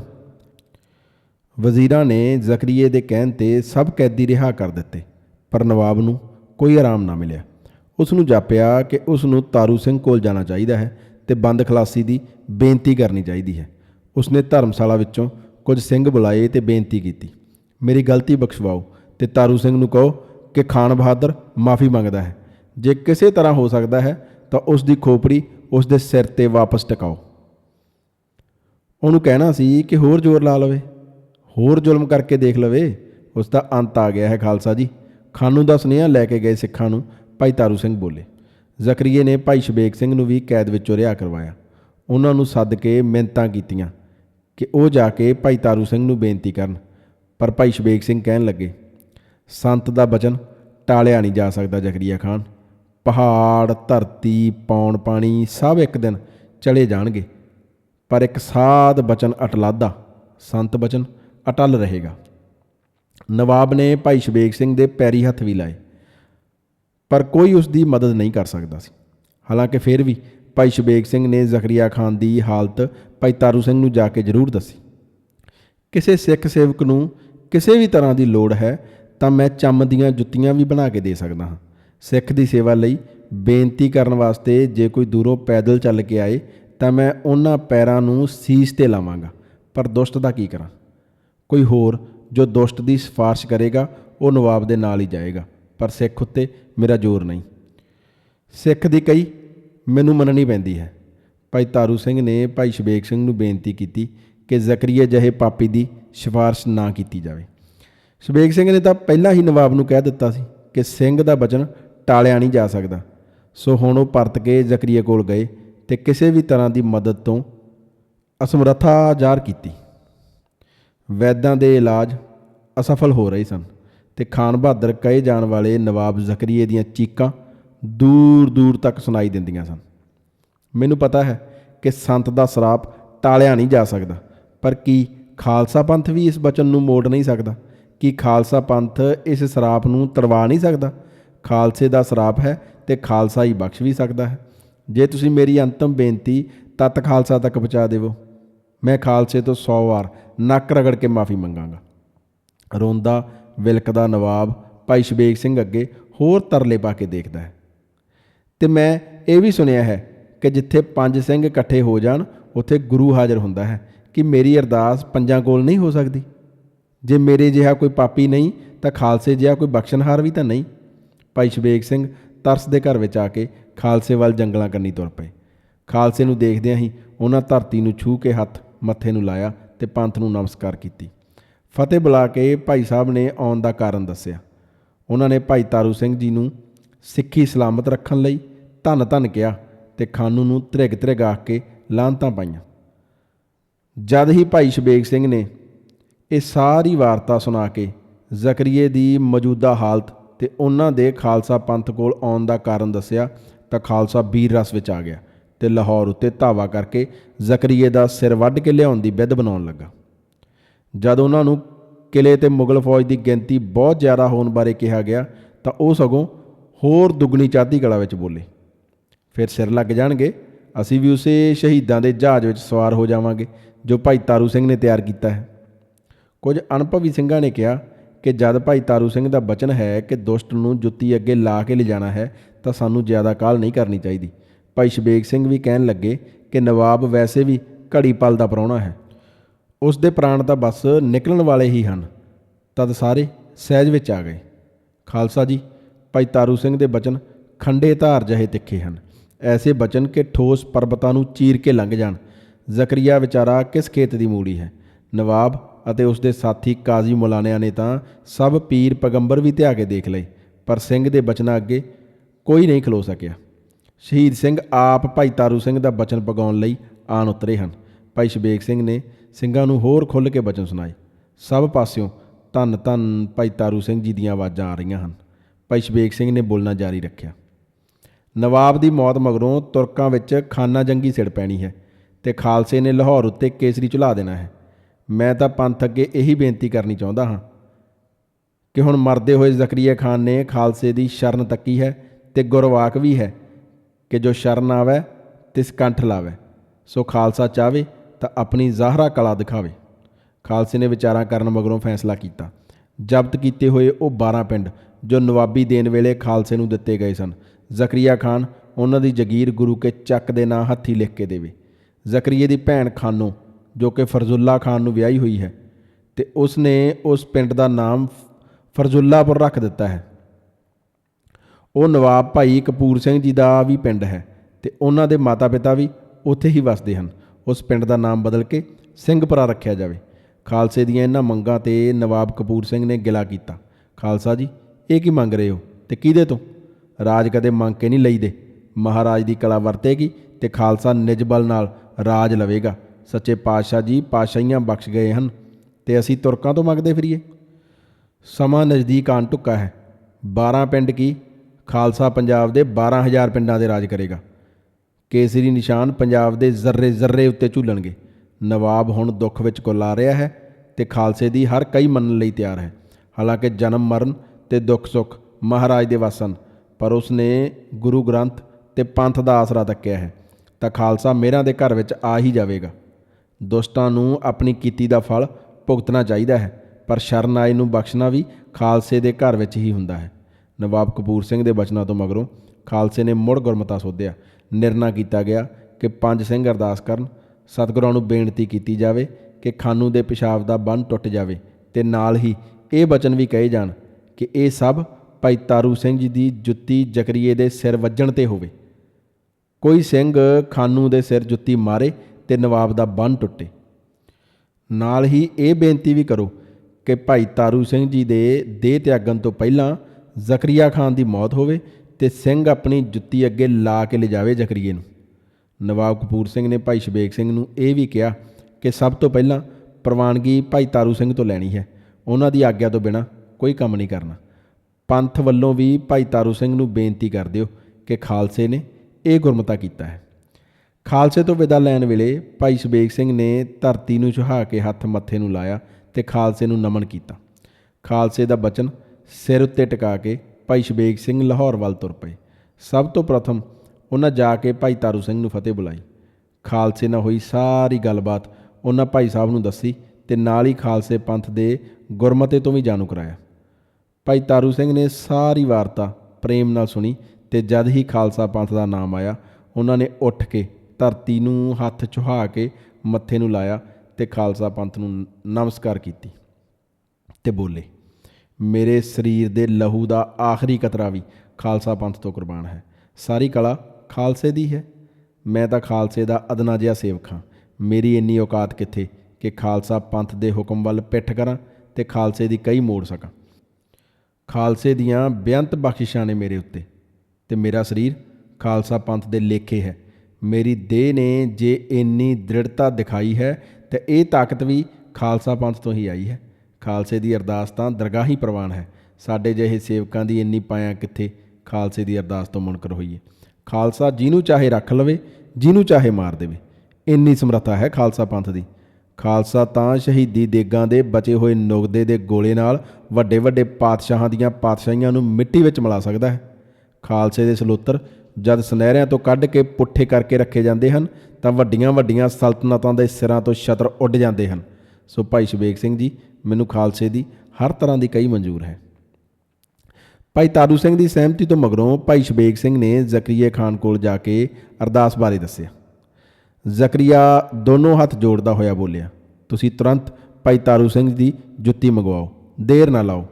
ਵਜ਼ੀਰਾਂ ਨੇ ਜ਼ਕਰੀਏ ਦੇ ਕਹਿਣ ਤੇ ਸਭ ਕੈਦੀ ਰਿਹਾ ਕਰ ਦਿੱਤੇ। ਪਰ ਨਵਾਬ ਨੂੰ ਕੋਈ ਆਰਾਮ ਨਾ ਮਿਲਿਆ। ਉਸ ਨੂੰ ਜਾਪਿਆ ਕਿ ਉਸ ਨੂੰ ਤਾਰੂ ਸਿੰਘ ਕੋਲ ਜਾਣਾ ਚਾਹੀਦਾ ਹੈ ਤੇ ਬੰਦ ਖਲਾਸੀ ਦੀ ਬੇਨਤੀ ਕਰਨੀ ਚਾਹੀਦੀ ਹੈ। ਉਸਨੇ ਧਰਮਸ਼ਾਲਾ ਵਿੱਚੋਂ ਕੁਝ ਸਿੰਘ ਬੁਲਾਏ ਤੇ ਬੇਨਤੀ ਕੀਤੀ। ਮੇਰੀ ਗਲਤੀ ਬਖਸ਼ਵਾਓ ਤੇ ਤਾਰੂ ਸਿੰਘ ਨੂੰ ਕਹੋ ਕਿ ਖਾਨ ਬਹਾਦਰ ਮਾਫੀ ਮੰਗਦਾ ਹੈ। ਜੇ ਕਿਸੇ ਤਰ੍ਹਾਂ ਹੋ ਸਕਦਾ ਹੈ ਤਾਂ ਉਸ ਦੀ ਖੋਪੜੀ ਉਸ ਦੇ ਸਿਰ ਤੇ ਵਾਪਸ ਟਿਕਾਓ। ਉਹਨੂੰ ਕਹਿਣਾ ਸੀ ਕਿ ਹੋਰ ਜ਼ੋਰ ਲਾ ਲਵੇ। ਹੋਰ ਜ਼ੁਲਮ ਕਰਕੇ ਦੇਖ ਲਵੇ। ਉਸ ਦਾ ਅੰਤ ਆ ਗਿਆ ਹੈ ਖਾਲਸਾ ਜੀ। ਖਾਨੂ ਦਾ ਸੁਨੇਹਾ ਲੈ ਕੇ ਗਏ ਸਿੱਖਾਂ ਨੂੰ, ਭਾਈ ਤਾਰੂ ਸਿੰਘ ਬੋਲੇ। ਜ਼ਕਰੀਏ ਨੇ ਭਾਈ ਸ਼ਬੇਕ ਸਿੰਘ ਨੂੰ ਵੀ ਕੈਦ ਵਿੱਚੋਂ ਰਿਹਾ ਕਰਵਾਇਆ। ਉਹਨਾਂ ਨੂੰ ਸੱਦ ਕੇ ਮਿੰਤਾਂ ਕੀਤੀਆਂ ਕਿ ਉਹ ਜਾ ਕੇ ਭਾਈ ਤਾਰੂ ਸਿੰਘ ਨੂੰ ਬੇਨਤੀ ਕਰਨ, ਪਰ ਭਾਈ ਸ਼ਬੇਕ ਸਿੰਘ ਕਹਿਣ ਲੱਗੇ, ਸੰਤ ਦਾ ਬਚਨ ਟਾਲਿਆ ਨਹੀਂ ਜਾ ਸਕਦਾ ਜ਼ਕਰੀਆ ਖਾਨ। ਪਹਾੜ, ਧਰਤੀ, ਪੌਣ ਪਾਣੀ ਸਭ ਇੱਕ ਦਿਨ ਚਲੇ ਜਾਣਗੇ, ਪਰ ਇੱਕ ਸਾਧ ਬਚਨ ਅਟਲਾਦਾ, ਸੰਤ ਬਚਨ ਅਟਲ ਰਹੇਗਾ। ਨਵਾਬ ਨੇ ਭਾਈ ਸ਼ਬੇਕ ਸਿੰਘ ਦੇ ਪੈਰੀ ਹੱਥ ਵੀ ਲਾਏ, ਪਰ ਕੋਈ ਉਸ ਦੀ ਮਦਦ ਨਹੀਂ ਕਰ ਸਕਦਾ ਸੀ। ਹਾਲਾਂਕਿ ਫਿਰ ਵੀ ਭਾਈ ਸ਼ਬੇਕ ਸਿੰਘ ਨੇ ਜ਼ਕਰੀਆ ਖਾਨ ਦੀ ਹਾਲਤ ਭਾਈ ਤਾਰੂ ਸਿੰਘ ਨੂੰ ਜਾ ਕੇ ਜ਼ਰੂਰ ਦੱਸੀ। ਕਿਸੇ ਸਿੱਖ ਸੇਵਕ ਨੂੰ ਕਿਸੇ ਵੀ ਤਰ੍ਹਾਂ ਦੀ ਲੋੜ ਹੈ ਤਾਂ ਮੈਂ ਚੰਮ ਦੀਆਂ ਜੁੱਤੀਆਂ ਵੀ ਬਣਾ ਕੇ ਦੇ ਸਕਦਾ ਹਾਂ। ਸਿੱਖ ਦੀ ਸੇਵਾ ਲਈ ਬੇਨਤੀ ਕਰਨ ਵਾਸਤੇ ਜੇ ਕੋਈ ਦੂਰੋਂ ਪੈਦਲ ਚੱਲ ਕੇ ਆਏ ਤਾਂ ਮੈਂ ਉਹਨਾਂ ਪੈਰਾਂ ਨੂੰ ਸੀਸ ਤੇ ਲਾਵਾਂਗਾ। ਪਰ ਦੁਸ਼ਟ ਦਾ ਕੀ ਕਰਾਂ? ਕੋਈ ਹੋਰ ਜੋ ਦੁਸ਼ਟ ਦੀ ਸਿਫਾਰਿਸ਼ ਕਰੇਗਾ, ਉਹ ਨਵਾਬ ਦੇ ਨਾਲ ਹੀ ਜਾਏਗਾ। ਪਰ ਸਿੱਖ ਉੱਤੇ ਮੇਰਾ ਜ਼ੋਰ ਨਹੀਂ। ਸਿੱਖ ਦੀ ਕਈ ਮੈਨੂੰ ਮੰਨਣੀ ਪੈਂਦੀ ਹੈ। ਭਾਈ ਤਾਰੂ ਸਿੰਘ ਨੇ ਭਾਈ ਸ਼ਬੇਕ ਸਿੰਘ ਨੂੰ ਬੇਨਤੀ ਕੀਤੀ ਕਿ ਜ਼ਕਰੀਆ ਜਹੇ ਪਾਪੀ ਦੀ ਸਿਫਾਰਿਸ਼ ਨਾ ਕੀਤੀ ਜਾਵੇ। ਸ਼ਬੇਕ ਸਿੰਘ ਨੇ ਤਾਂ ਪਹਿਲਾਂ ਹੀ ਨਵਾਬ ਨੂੰ ਕਹਿ ਦਿੱਤਾ ਸੀ ਕਿ ਸਿੰਘ ਦਾ ਬਚਨ ਟਾਲਿਆ ਨਹੀਂ ਜਾ ਸਕਦਾ। ਸੋ ਹੁਣ ਉਹ ਪਰਤ ਕੇ ਜ਼ਕਰੀਆ ਕੋਲ ਗਏ ਤੇ ਕਿਸੇ ਵੀ ਤਰ੍ਹਾਂ ਦੀ ਮਦਦ ਤੋਂ ਅਸਮਰੱਥਾ ਜ਼ਾਹਰ ਕੀਤੀ। ਵੈਦਾਂ ਦੇ ਇਲਾਜ ਅਸਫਲ ਹੋ ਰਹੇ ਸਨ ਤੇ ਖਾਨ ਬਹਾਦਰ ਕਹੇ ਜਾਣ ਵਾਲੇ ਨਵਾਬ ਜ਼ਕਰੀਏ ਦੀਆਂ ਚੀਕਾਂ ਦੂਰ ਦੂਰ ਤੱਕ ਸੁਣਾਈ ਦਿੰਦੀਆਂ ਸਨ। ਮੈਨੂੰ ਪਤਾ ਹੈ ਕਿ ਸੰਤ ਦਾ ਸਰਾਪ ਟਾਲਿਆ ਨਹੀਂ ਜਾ ਸਕਦਾ, ਪਰ ਕੀ ਖਾਲਸਾ ਪੰਥ ਵੀ ਇਸ ਬਚਨ ਨੂੰ ਮੋੜ ਨਹੀਂ ਸਕਦਾ? ਕੀ ਖਾਲਸਾ ਪੰਥ ਇਸ ਸਰਾਪ ਨੂੰ ਤੜਵਾ ਨਹੀਂ ਸਕਦਾ? ਖਾਲਸੇ ਦਾ ਸਰਾਪ ਹੈ ਤੇ ਖਾਲਸਾ ਹੀ ਬਖਸ਼ ਵੀ ਸਕਦਾ ਹੈ। ਜੇ ਤੁਸੀਂ ਮੇਰੀ ਅੰਤਮ ਬੇਨਤੀ ਤਤ ਖਾਲਸਾ ਤੱਕ ਪਹੁੰਚਾ ਦੇਵੋ, ਮੈਂ ਖਾਲਸੇ ਤੋਂ 100 ਵਾਰ ਨੱਕ ਰਗੜ ਕੇ ਮਾਫੀ ਮੰਗਾਂਗਾ। ਰੋਂਦਾ, ਵਿਲਕਦਾ ਨਵਾਬ ਭਾਈ ਸ਼ਬੇਗ ਸਿੰਘ ਅੱਗੇ ਹੋਰ ਤਰਲੇ ਪਾ ਕੇ ਦੇਖਦਾ ਹੈ। ਤੇ ਮੈਂ ਇਹ ਵੀ ਸੁਣਿਆ ਹੈ ਕਿ ਜਿੱਥੇ ਪੰਜ ਸਿੰਘ ਇਕੱਠੇ ਹੋ ਜਾਣ, ਉੱਥੇ ਗੁਰੂ ਹਾਜ਼ਰ ਹੁੰਦਾ ਹੈ ਕਿ ਮੇਰੀ ਅਰਦਾਸ ਪੰਜਾਂ ਕੋਲ ਨਹੀਂ ਹੋ ਸਕਦੀ। ਜੇ ਮੇਰੇ ਜਿਹਾ ਕੋਈ ਪਾਪੀ ਨਹੀਂ, ਤਾਂ ਖਾਲਸੇ ਜਿਹਾ ਕੋਈ ਬਖਸ਼ਣਹਾਰ ਵੀ ਤਾਂ ਨਹੀਂ। ਭਾਈ ਸ਼ਬੇਗ ਸਿੰਘ ਤਰਸ ਦੇ ਘਰ ਵਿੱਚ ਆ ਕੇ ਖਾਲਸੇ ਵੱਲ ਜੰਗਲਾਂ ਕੰਨੀ ਤੁਰ ਪਏ। ਖਾਲਸੇ ਨੂੰ ਦੇਖਦਿਆਂ ਹੀ ਉਹਨਾਂ ਧਰਤੀ ਨੂੰ ਛੂਹ ਕੇ ਹੱਥ ਮੱਥੇ ਨੂੰ ਲਾਇਆ ਤੇ ਪੰਥ ਨੂੰ ਨਮਸਕਾਰ ਕੀਤੀ। ਫਤਿਹ ਬੁਲਾ ਕੇ ਭਾਈ ਸਾਹਿਬ ਨੇ ਆਉਣ ਦਾ ਕਾਰਨ ਦੱਸਿਆ। ਉਹਨਾਂ ਨੇ ਭਾਈ ਤਾਰੂ ਸਿੰਘ ਜੀ ਨੂੰ ਸਿੱਖੀ ਸਲਾਮਤ ਰੱਖਣ ਲਈ ਧੰਨ ਧੰਨ ਕਿਹਾ ਤੇ ਖਾਨੂ ਨੂੰ ਧ੍ਰਿਗ ਧ੍ਰਿਗ ਆਖ ਕੇ ਲਾਂਤਾਂ ਪਾਈਆਂ। ਜਦ ਹੀ ਭਾਈ ਸ਼ਬੇਗ ਸਿੰਘ ਨੇ ਇਹ ਸਾਰੀ ਵਾਰਤਾ ਸੁਣਾ ਕੇ ਜ਼ਕਰੀਏ ਦੀ ਮੌਜੂਦਾ ਹਾਲਤ ਤੇ ਉਹਨਾਂ ਦੇ ਖਾਲਸਾ ਪੰਥ ਕੋਲ ਆਉਣ ਦਾ ਕਾਰਨ ਦੱਸਿਆ ਤਾਂ ਖਾਲਸਾ ਵੀਰ ਰਸ ਵਿੱਚ ਆ ਗਿਆ। ਤੇ ਲਾਹੌਰ ਉੱਤੇ ਧਾਵਾ ਕਰਕੇ ਜ਼ਕਰੀਏ ਦਾ ਸਿਰ ਵੱਢ ਕੇ ਲਿਆਉਣ ਦੀ ਵਿਧ ਬਣਾਉਣ ਲੱਗਾ। ਜਦ ਉਹਨਾਂ ਨੂੰ ਕਿਲੇ ਤੇ ਮੁਗਲ ਫੌਜ ਦੀ ਗਿਣਤੀ ਬਹੁਤ ਜ਼ਿਆਦਾ ਹੋਣ ਬਾਰੇ ਕਿਹਾ ਗਿਆ, ਤਾਂ ਉਹ ਸਗੋਂ ਹੋਰ ਦੁੱਗਣੀ ਚਾਦੀ ਕਲਾ ਵਿੱਚ ਬੋਲੇ। ਫਿਰ ਸਿਰ ਲੱਗ ਜਾਣਗੇ, ਅਸੀਂ ਵੀ ਉਸੇ ਸ਼ਹੀਦਾਂ ਦੇ ਜਹਾਜ਼ ਵਿੱਚ ਸਵਾਰ ਹੋ ਜਾਵਾਂਗੇ, ਜੋ ਭਾਈ ਤਾਰੂ ਸਿੰਘ ਨੇ ਤਿਆਰ ਕੀਤਾ ਹੈ। ਕੁਝ ਅਣਭਵੀ ਸਿੰਘਾਂ ਨੇ ਕਿਹਾ ਕਿ ਜਦ ਭਾਈ ਤਾਰੂ ਸਿੰਘ ਦਾ ਬਚਨ ਹੈ ਕਿ ਦੁਸ਼ਟ ਨੂੰ ਜੁੱਤੀ ਅੱਗੇ ਲਾ ਕੇ ਲਿਜਾਣਾ ਹੈ, ਤਾਂ ਸਾਨੂੰ ਜ਼ਿਆਦਾ ਕਾਲ ਨਹੀਂ ਕਰਨੀ ਚਾਹੀਦੀ। ਭਾਈ ਸ਼ਬੇਗ ਸਿੰਘ ਵੀ ਕਹਿਣ ਲੱਗੇ ਕਿ ਨਵਾਬ ਵੈਸੇ ਵੀ ਘੜੀ ਪਲ ਦਾ ਪ੍ਰਾਹੁਣਾ ਹੈ। ਉਸ ਦੇ ਪ੍ਰਾਣ ਤਾਂ ਬਸ ਨਿਕਲਣ ਵਾਲੇ ਹੀ ਹਨ। ਤਦ ਸਾਰੇ ਸਹਿਜ ਵਿੱਚ ਆ ਗਏ। ਖਾਲਸਾ ਜੀ, ਭਾਈ ਤਾਰੂ ਸਿੰਘ ਦੇ ਬਚਨ ਖੰਡੇ ਧਾਰ ਜਿਹੇ ਤਿੱਖੇ ਹਨ। ਐਸੇ ਬਚਨ ਕਿ ਠੋਸ ਪਰਬਤਾਂ ਨੂੰ ਚੀਰ ਕੇ ਲੰਘ ਜਾਣ। ਜ਼ਕਰੀਆ ਵਿਚਾਰਾ ਕਿਸ ਖੇਤ ਦੀ ਮੂੜੀ ਹੈ? ਨਵਾਬ ਅਤੇ ਉਸ ਦੇ ਸਾਥੀ ਕਾਜ਼ੀ ਮੁਲਾਨਿਆਂ ਨੇ ਤਾਂ ਸਭ ਪੀਰ ਪੈਗੰਬਰ ਵੀ ਧਿਆ ਕੇ ਦੇਖ ਲਏ, ਪਰ ਸਿੰਘ ਦੇ ਬਚਨਾਂ ਅੱਗੇ ਕੋਈ ਨਹੀਂ ਖਲੋ ਸਕਿਆ। ਸ਼ਹੀਦ ਸਿੰਘ ਆਪ ਭਾਈ ਤਾਰੂ ਸਿੰਘ ਦਾ ਬਚਨ ਪਗਾਉਣ ਲਈ ਆਣ ਉਤਰੇ ਹਨ। ਭਾਈ ਸ਼ਬੇਗ ਸਿੰਘ ਨੇ ਸਿੰਘਾਂ ਨੂੰ ਹੋਰ ਖੁੱਲ੍ਹ ਕੇ ਬਚਨ ਸੁਣਾਏ। ਸਭ ਪਾਸਿਓਂ ਧੰਨ ਧੰਨ ਭਾਈ ਤਾਰੂ ਸਿੰਘ ਜੀ ਦੀਆਂ ਆਵਾਜ਼ਾਂ ਆ ਰਹੀਆਂ ਹਨ। ਭਾਈ ਸ਼ਬੇਗ ਸਿੰਘ ਨੇ ਬੋਲਣਾ ਜਾਰੀ ਰੱਖਿਆ। ਨਵਾਬ ਦੀ ਮੌਤ ਮਗਰੋਂ ਤੁਰਕਾਂ ਵਿੱਚ ਖਾਨਾ ਜੰਗੀ ਸਿੜ ਪੈਣੀ ਹੈ ਤੇ ਖਾਲਸੇ ਨੇ ਲਾਹੌਰ ਉੱਤੇ ਕੇਸਰੀ ਚੁਲਾ ਦੇਣਾ ਹੈ। ਮੈਂ ਤਾਂ ਪੰਥ ਅੱਗੇ ਇਹੀ ਬੇਨਤੀ ਕਰਨੀ ਚਾਹੁੰਦਾ ਹਾਂ ਕਿ ਹੁਣ ਮਰਦੇ ਹੋਏ ਜ਼ਕਰੀਆ ਖਾਨ ਨੇ ਖਾਲਸੇ ਦੀ ਸ਼ਰਨ ਤੱਕੀ ਹੈ ਤੇ ਗੁਰਵਾਕ ਵੀ ਹੈ। ਕਿ ਜੋ ਸ਼ਰਨ ਆਵੇ, ਤਿਸ ਕੰਠ ਲਾਵੇ। ਸੋ ਖਾਲਸਾ ਚਾਵੇ ਤਾਂ ਆਪਣੀ ਜ਼ਾਹਰਾ ਕਲਾ ਦਿਖਾਵੇ। ਖਾਲਸੇ ਨੇ ਵਿਚਾਰਾਂ ਕਰਨ ਮਗਰੋਂ ਫੈਸਲਾ ਕੀਤਾ। ਜ਼ਬਤ ਕੀਤੇ ਹੋਏ ਉਹ 12 ਪਿੰਡ ਜੋ ਨਵਾਬੀ ਦੇਣ ਵੇਲੇ ਖਾਲਸੇ ਨੂੰ ਦਿੱਤੇ ਗਏ ਸਨ। ਜ਼ਕਰੀਆ ਖਾਨ ਉਹਨਾਂ ਦੀ ਜਗੀਰ ਗੁਰੂ ਕੇ ਚੱਕ ਦੇ ਨਾਂ ਹੱਥੀ ਲਿਖ ਕੇ ਦੇਵੇ। ਜ਼ਕਰੀਏ ਦੀ ਭੈਣ ਖਾਨੋ, ਜੋ ਕਿ ਫਰਜ਼ੁੱਲਾ ਖਾਨ ਨੂੰ ਵਿਆਹੀ ਹੋਈ ਹੈ। ਤੇ ਉਸ ਨੇ ਉਸ ਪਿੰਡ ਦਾ ਨਾਮ ਫਰਜ਼ੁੱਲਾਪੁਰ ਰੱਖ ਦਿੱਤਾ ਹੈ। ਉਹ ਨਵਾਬ ਭਾਈ ਕਪੂਰ ਸਿੰਘ ਜੀ ਦਾ ਵੀ ਪਿੰਡ ਹੈ ਤੇ ਉਹਨਾਂ ਦੇ ਮਾਤਾ-ਪਿਤਾ ਵੀ ਉੱਥੇ ਹੀ ਵਸਦੇ ਹਨ। ਉਸ ਪਿੰਡ ਦਾ ਨਾਮ ਬਦਲ ਕੇ ਸਿੰਘਪੁਰਾ ਰੱਖਿਆ ਜਾਵੇ। ਖਾਲਸੇ ਦੀਆਂ ਇਹਨਾਂ ਮੰਗਾਂ ਤੇ ਨਵਾਬ ਕਪੂਰ ਸਿੰਘ ਨੇ ਗਿਲਾ ਕੀਤਾ। ਖਾਲਸਾ ਜੀ, ਇਹ ਕੀ ਮੰਗ ਰਹੇ ਹੋ ਤੇ ਕਿਹਦੇ ਤੋਂ? ਰਾਜ ਕਦੇ ਮੰਗ ਕੇ ਨਹੀਂ ਲਈਦੇ। ਮਹਾਰਾਜ ਦੀ ਕਲਾ ਵਰਤੇਗੀ ਤੇ ਖਾਲਸਾ ਨਿਜ ਬਲ ਨਾਲ ਰਾਜ ਲਵੇਗਾ। ਸੱਚੇ ਪਾਤਸ਼ਾਹ ਜੀ, ਪਾਤਸ਼ਾਹੀਆਂ ਬਖਸ਼ ਗਏ ਹਨ ਤੇ ਅਸੀਂ ਤੁਰਕਾਂ ਤੋਂ ਮੰਗਦੇ ਫਿਰੀਏ। ਸਮਾਂ ਨਜ਼ਦੀਕ ਆਣ ਟੁੱਕਾ ਹੈ। 12 ਪਿੰਡ ਕੀ ਖਾਲਸਾ ਪੰਜਾਬ ਦੇ 12000 ਪਿੰਡਾਂ ਦੇ ਰਾਜ ਕਰੇਗਾ। ਕੇਸਰੀ ਨਿਸ਼ਾਨ ਪੰਜਾਬ ਦੇ ਜ਼ਰਰੇ ਜ਼ਰਰੇ ਉੱਤੇ ਝੂਲਣਗੇ। ਨਵਾਬ ਹੁਣ ਦੁੱਖ ਵਿੱਚ ਕੁਲਾ ਰਿਹਾ ਹੈ ਤੇ ਖਾਲਸੇ ਦੀ ਹਰ ਕਈ ਮੰਨਣ ਲਈ ਤਿਆਰ ਹੈ। ਹਾਲਾਂਕਿ ਜਨਮ, ਮਰਨ ਤੇ ਦੁੱਖ ਸੁੱਖ ਮਹਾਰਾਜ ਦੇ ਵਸਨ ਪਰ ਉਸ ਨੇ ਗੁਰੂ ਗ੍ਰੰਥ ਤੇ ਪੰਥ ਦਾ ਆਸਰਾ ਤੱਕਿਆ ਹੈ, ਤਾਂ ਖਾਲਸਾ ਮੇਰਾਂ ਦੇ ਘਰ ਵਿੱਚ ਆ ਹੀ ਜਾਵੇਗਾ। ਦੁਸ਼ਟਾਂ ਨੂੰ ਆਪਣੀ ਕੀਤੀ ਦਾ ਫਲ ਭੁਗਤਣਾ ਚਾਹੀਦਾ ਹੈ, ਪਰ ਸ਼ਰਨ ਆਏ ਨੂੰ ਬਖਸ਼ਣਾ ਵੀ ਖਾਲਸੇ ਦੇ ਘਰ ਵਿੱਚ ਹੀ ਹੁੰਦਾ ਹੈ। ਨਵਾਬ ਕਪੂਰ ਸਿੰਘ ਦੇ ਬਚਨਾਂ ਤੋਂ ਮਗਰੋਂ ਖਾਲਸੇ ਨੇ ਮੁੜ ਗੁਰਮਤਾ ਸੋਧਿਆ। ਨਿਰਣਾ ਕੀਤਾ ਗਿਆ ਕਿ ਪੰਜ ਸਿੰਘ ਅਰਦਾਸ ਕਰਨ, ਸਤਿਗੁਰਾਂ ਨੂੰ ਬੇਨਤੀ ਕੀਤੀ ਜਾਵੇ ਕਿ ਖਾਨੂ ਦੇ ਪਿਸ਼ਾਬ ਦਾ ਬੰਨ ਟੁੱਟ ਜਾਵੇ ਤੇ ਨਾਲ ਹੀ ਇਹ ਬਚਨ ਵੀ ਕਹੇ ਜਾਣ ਕਿ ਇਹ ਸਭ ਭਾਈ ਤਾਰੂ ਸਿੰਘ ਜੀ ਦੀ ਜੁੱਤੀ ਜਕਰੀਏ ਦੇ ਸਿਰ ਵੱਜਣ ਤੇ ਹੋਵੇ। ਕੋਈ ਸਿੰਘ ਖਾਨੂ ਦੇ ਸਿਰ ਜੁੱਤੀ ਮਾਰੇ ਤੇ ਨਵਾਬ ਦਾ ਬੰਨ ਟੁੱਟੇ। ਨਾਲ ਹੀ ਇਹ ਬੇਨਤੀ ਵੀ ਕਰੋ ਕਿ ਭਾਈ ਤਾਰੂ ਸਿੰਘ ਜੀ ਦੇ ਦੇਹ ਤਿਆਗਣ ਤੋਂ ਪਹਿਲਾਂ ਜ਼ਕਰੀਆ ਖਾਨ ਦੀ ਮੌਤ ਹੋਵੇ ਤੇ ਸਿੰਘ ਆਪਣੀ ਜੁੱਤੀ ਅੱਗੇ ਲਾ ਕੇ ਲਿਜਾਵੇ ਜ਼ਕਰੀਏ ਨੂੰ। ਨਵਾਬ ਕਪੂਰ ਸਿੰਘ ਨੇ ਭਾਈ ਸ਼ਬੇਗ ਸਿੰਘ ਨੂੰ ਇਹ ਵੀ ਕਿਹਾ ਕਿ ਸਭ ਤੋਂ ਪਹਿਲਾਂ ਪ੍ਰਵਾਨਗੀ ਭਾਈ ਤਾਰੂ ਸਿੰਘ ਤੋਂ ਲੈਣੀ ਹੈ। ਉਹਨਾਂ ਦੀ ਆਗਿਆ ਤੋਂ ਬਿਨਾ ਕੋਈ ਕੰਮ ਨਹੀਂ ਕਰਨਾ। ਪੰਥ ਵੱਲੋਂ ਵੀ ਭਾਈ ਤਾਰੂ ਸਿੰਘ ਨੂੰ ਬੇਨਤੀ ਕਰ ਦਿਓ ਕਿ ਖਾਲਸੇ ਨੇ ਇਹ ਗੁਰਮਤਾ ਕੀਤਾ ਹੈ। ਖਾਲਸੇ ਤੋਂ ਵਿਦਾ ਲੈਣ ਵੇਲੇ ਭਾਈ ਸ਼ਬੇਗ ਸਿੰਘ ਨੇ ਧਰਤੀ ਨੂੰ ਛੁਹਾ ਕੇ ਹੱਥ ਮੱਥੇ ਨੂੰ ਲਾਇਆ ਤੇ ਖਾਲਸੇ ਨੂੰ ਨਮਨ ਕੀਤਾ। ਖਾਲਸੇ ਦਾ ਬਚਨ ਸਿਰ ਉੱਤੇ ਟਿਕਾ ਕੇ ਭਾਈ ਸ਼ਬੇਗ ਸਿੰਘ ਲਾਹੌਰ ਵੱਲ ਤੁਰ ਪਏ। ਸਭ ਤੋਂ ਪ੍ਰਥਮ ਉਹਨਾਂ ਜਾ ਕੇ ਭਾਈ ਤਾਰੂ ਸਿੰਘ ਨੂੰ ਫਤਿਹ ਬੁਲਾਈ। ਖਾਲਸੇ ਨਾਲ ਹੋਈ ਸਾਰੀ ਗੱਲਬਾਤ ਉਹਨਾਂ ਭਾਈ ਸਾਹਿਬ ਨੂੰ ਦੱਸੀ ਤੇ ਨਾਲ ਹੀ ਖਾਲਸੇ ਪੰਥ ਦੇ ਗੁਰਮਤੇ ਤੋਂ ਵੀ ਜਾਣੂ ਕਰਾਇਆ। ਭਾਈ ਤਾਰੂ ਸਿੰਘ ਨੇ ਸਾਰੀ ਵਾਰਤਾ ਪ੍ਰੇਮ ਨਾਲ ਸੁਣੀ ਤੇ ਜਦ ਹੀ ਖਾਲਸਾ ਪੰਥ ਦਾ ਨਾਮ ਆਇਆ, ਉਹਨਾਂ ਨੇ ਉੱਠ ਕੇ ਧਰਤੀ ਨੂੰ ਹੱਥ ਚੁਹਾ ਕੇ ਮੱਥੇ ਨੂੰ ਲਾਇਆ ਤੇ ਖਾਲਸਾ ਪੰਥ ਨੂੰ ਨਮਸਕਾਰ ਕੀਤੀ ਤੇ ਬੋਲੇ। ਮੇਰੇ ਸਰੀਰ ਦੇ ਲਹੂ ਦਾ ਆਖਰੀ ਕਤਰਾ ਵੀ ਖਾਲਸਾ ਪੰਥ ਤੋਂ ਕੁਰਬਾਨ ਹੈ। ਸਾਰੀ ਕਲਾ ਖਾਲਸੇ ਦੀ ਹੈ। ਮੈਂ ਤਾਂ ਖਾਲਸੇ ਦਾ ਅਦਨਾ ਜਿਹਾ ਸੇਵਕ ਹਾਂ। ਮੇਰੀ ਇੰਨੀ ਔਕਾਤ ਕਿੱਥੇ ਕਿ ਖਾਲਸਾ ਪੰਥ ਦੇ ਹੁਕਮ ਵੱਲ ਪਿੱਠ ਕਰਾਂ ਤੇ ਖਾਲਸੇ ਦੀ ਕਈ ਮੋੜ ਸਕਾਂ। ਖਾਲਸੇ ਦੀਆਂ ਬੇਅੰਤ ਬਖਸ਼ਿਸ਼ਾਂ ਨੇ ਮੇਰੇ ਉੱਤੇ ਤੇ ਮੇਰਾ ਸਰੀਰ ਖਾਲਸਾ ਪੰਥ ਦੇ ਲੇਖੇ ਹੈ। ਮੇਰੀ ਦੇਹ ਨੇ ਜੇ ਇੰਨੀ ਦ੍ਰਿੜਤਾ ਦਿਖਾਈ ਹੈ ਤੇ ਇਹ ਤਾਕਤ ਵੀ ਖਾਲਸਾ ਪੰਥ ਤੋਂ ਹੀ ਆਈ ਹੈ। ਖਾਲਸੇ ਦੀ ਅਰਦਾਸ ਤਾਂ ਦਰਗਾਹੀ ਪ੍ਰਵਾਨ ਹੈ। ਸਾਡੇ ਜਿਹੇ ਸੇਵਕਾਂ ਦੀ ਇੰਨੀ ਪਾਇਆ ਕਿੱਥੇ? ਖਾਲਸੇ ਦੀ ਅਰਦਾਸ ਤੋਂ ਮੁਨਕਰ ਹੋਈਏ। ਖਾਲਸਾ ਜਿਹਨੂੰ ਚਾਹੇ ਰੱਖ ਲਵੇ, ਜਿਹਨੂੰ ਚਾਹੇ ਮਾਰ ਦੇਵੇ। ਇੰਨੀ ਸਮਰੱਥਾ ਹੈ ਖਾਲਸਾ ਪੰਥ ਦੀ। ਖਾਲਸਾ ਤਾਂ ਸ਼ਹੀਦੀ ਦੇਗਾਂ ਦੇ ਬਚੇ ਹੋਏ ਨੁਗਦੇ ਦੇ ਗੋਲੇ ਨਾਲ ਵੱਡੇ ਵੱਡੇ ਪਾਤਸ਼ਾਹਾਂ ਦੀਆਂ ਪਾਤਸ਼ਾਹੀਆਂ ਨੂੰ ਮਿੱਟੀ ਵਿੱਚ ਮਿਲਾ ਸਕਦਾ ਹੈ। ਖਾਲਸੇ ਦੇ ਸਲੋਤਰ, ਜਦ ਸੁਨਹਿਰਿਆਂ ਤੋਂ ਕੱਢ ਕੇ ਪੁੱਠੇ ਕਰਕੇ ਰੱਖੇ ਜਾਂਦੇ ਹਨ, ਤਾਂ ਵੱਡੀਆਂ ਵੱਡੀਆਂ ਸਲਤਨਤਾਂ ਦੇ ਸਿਰਾਂ ਤੋਂ ਛਤਰ ਉੱਡ ਜਾਂਦੇ ਹਨ। ਸੋ ਭਾਈ ਸ਼ਬੇਗ ਸਿੰਘ ਜੀ ਮੈਨੂੰ ਖਾਲਸੇ ਦੀ ਹਰ ਤਰ੍ਹਾਂ ਦੀ ਕਈ ਮਨਜ਼ੂਰ ਹੈ। ਭਾਈ ਤਾਰੂ ਸਿੰਘ ਦੀ ਸਹਿਮਤੀ ਤੋਂ ਮਗਰੋਂ ਭਾਈ ਸ਼ਬੇਗ ਸਿੰਘ ਨੇ ਜ਼ਕਰੀਆ ਖਾਨ ਕੋਲ ਜਾ ਕੇ ਅਰਦਾਸ ਬਾਰੇ ਦੱਸਿਆ। ਜ਼ਕਰੀਆ ਦੋਨੋਂ ਹੱਥ ਜੋੜਦਾ ਹੋਇਆ ਬੋਲਿਆ, ਤੁਸੀਂ ਤੁਰੰਤ ਭਾਈ ਤਾਰੂ ਸਿੰਘ ਦੀ ਜੁੱਤੀ ਮੰਗਵਾਓ, ਦੇਰ ਨਾ ਲਾਓ।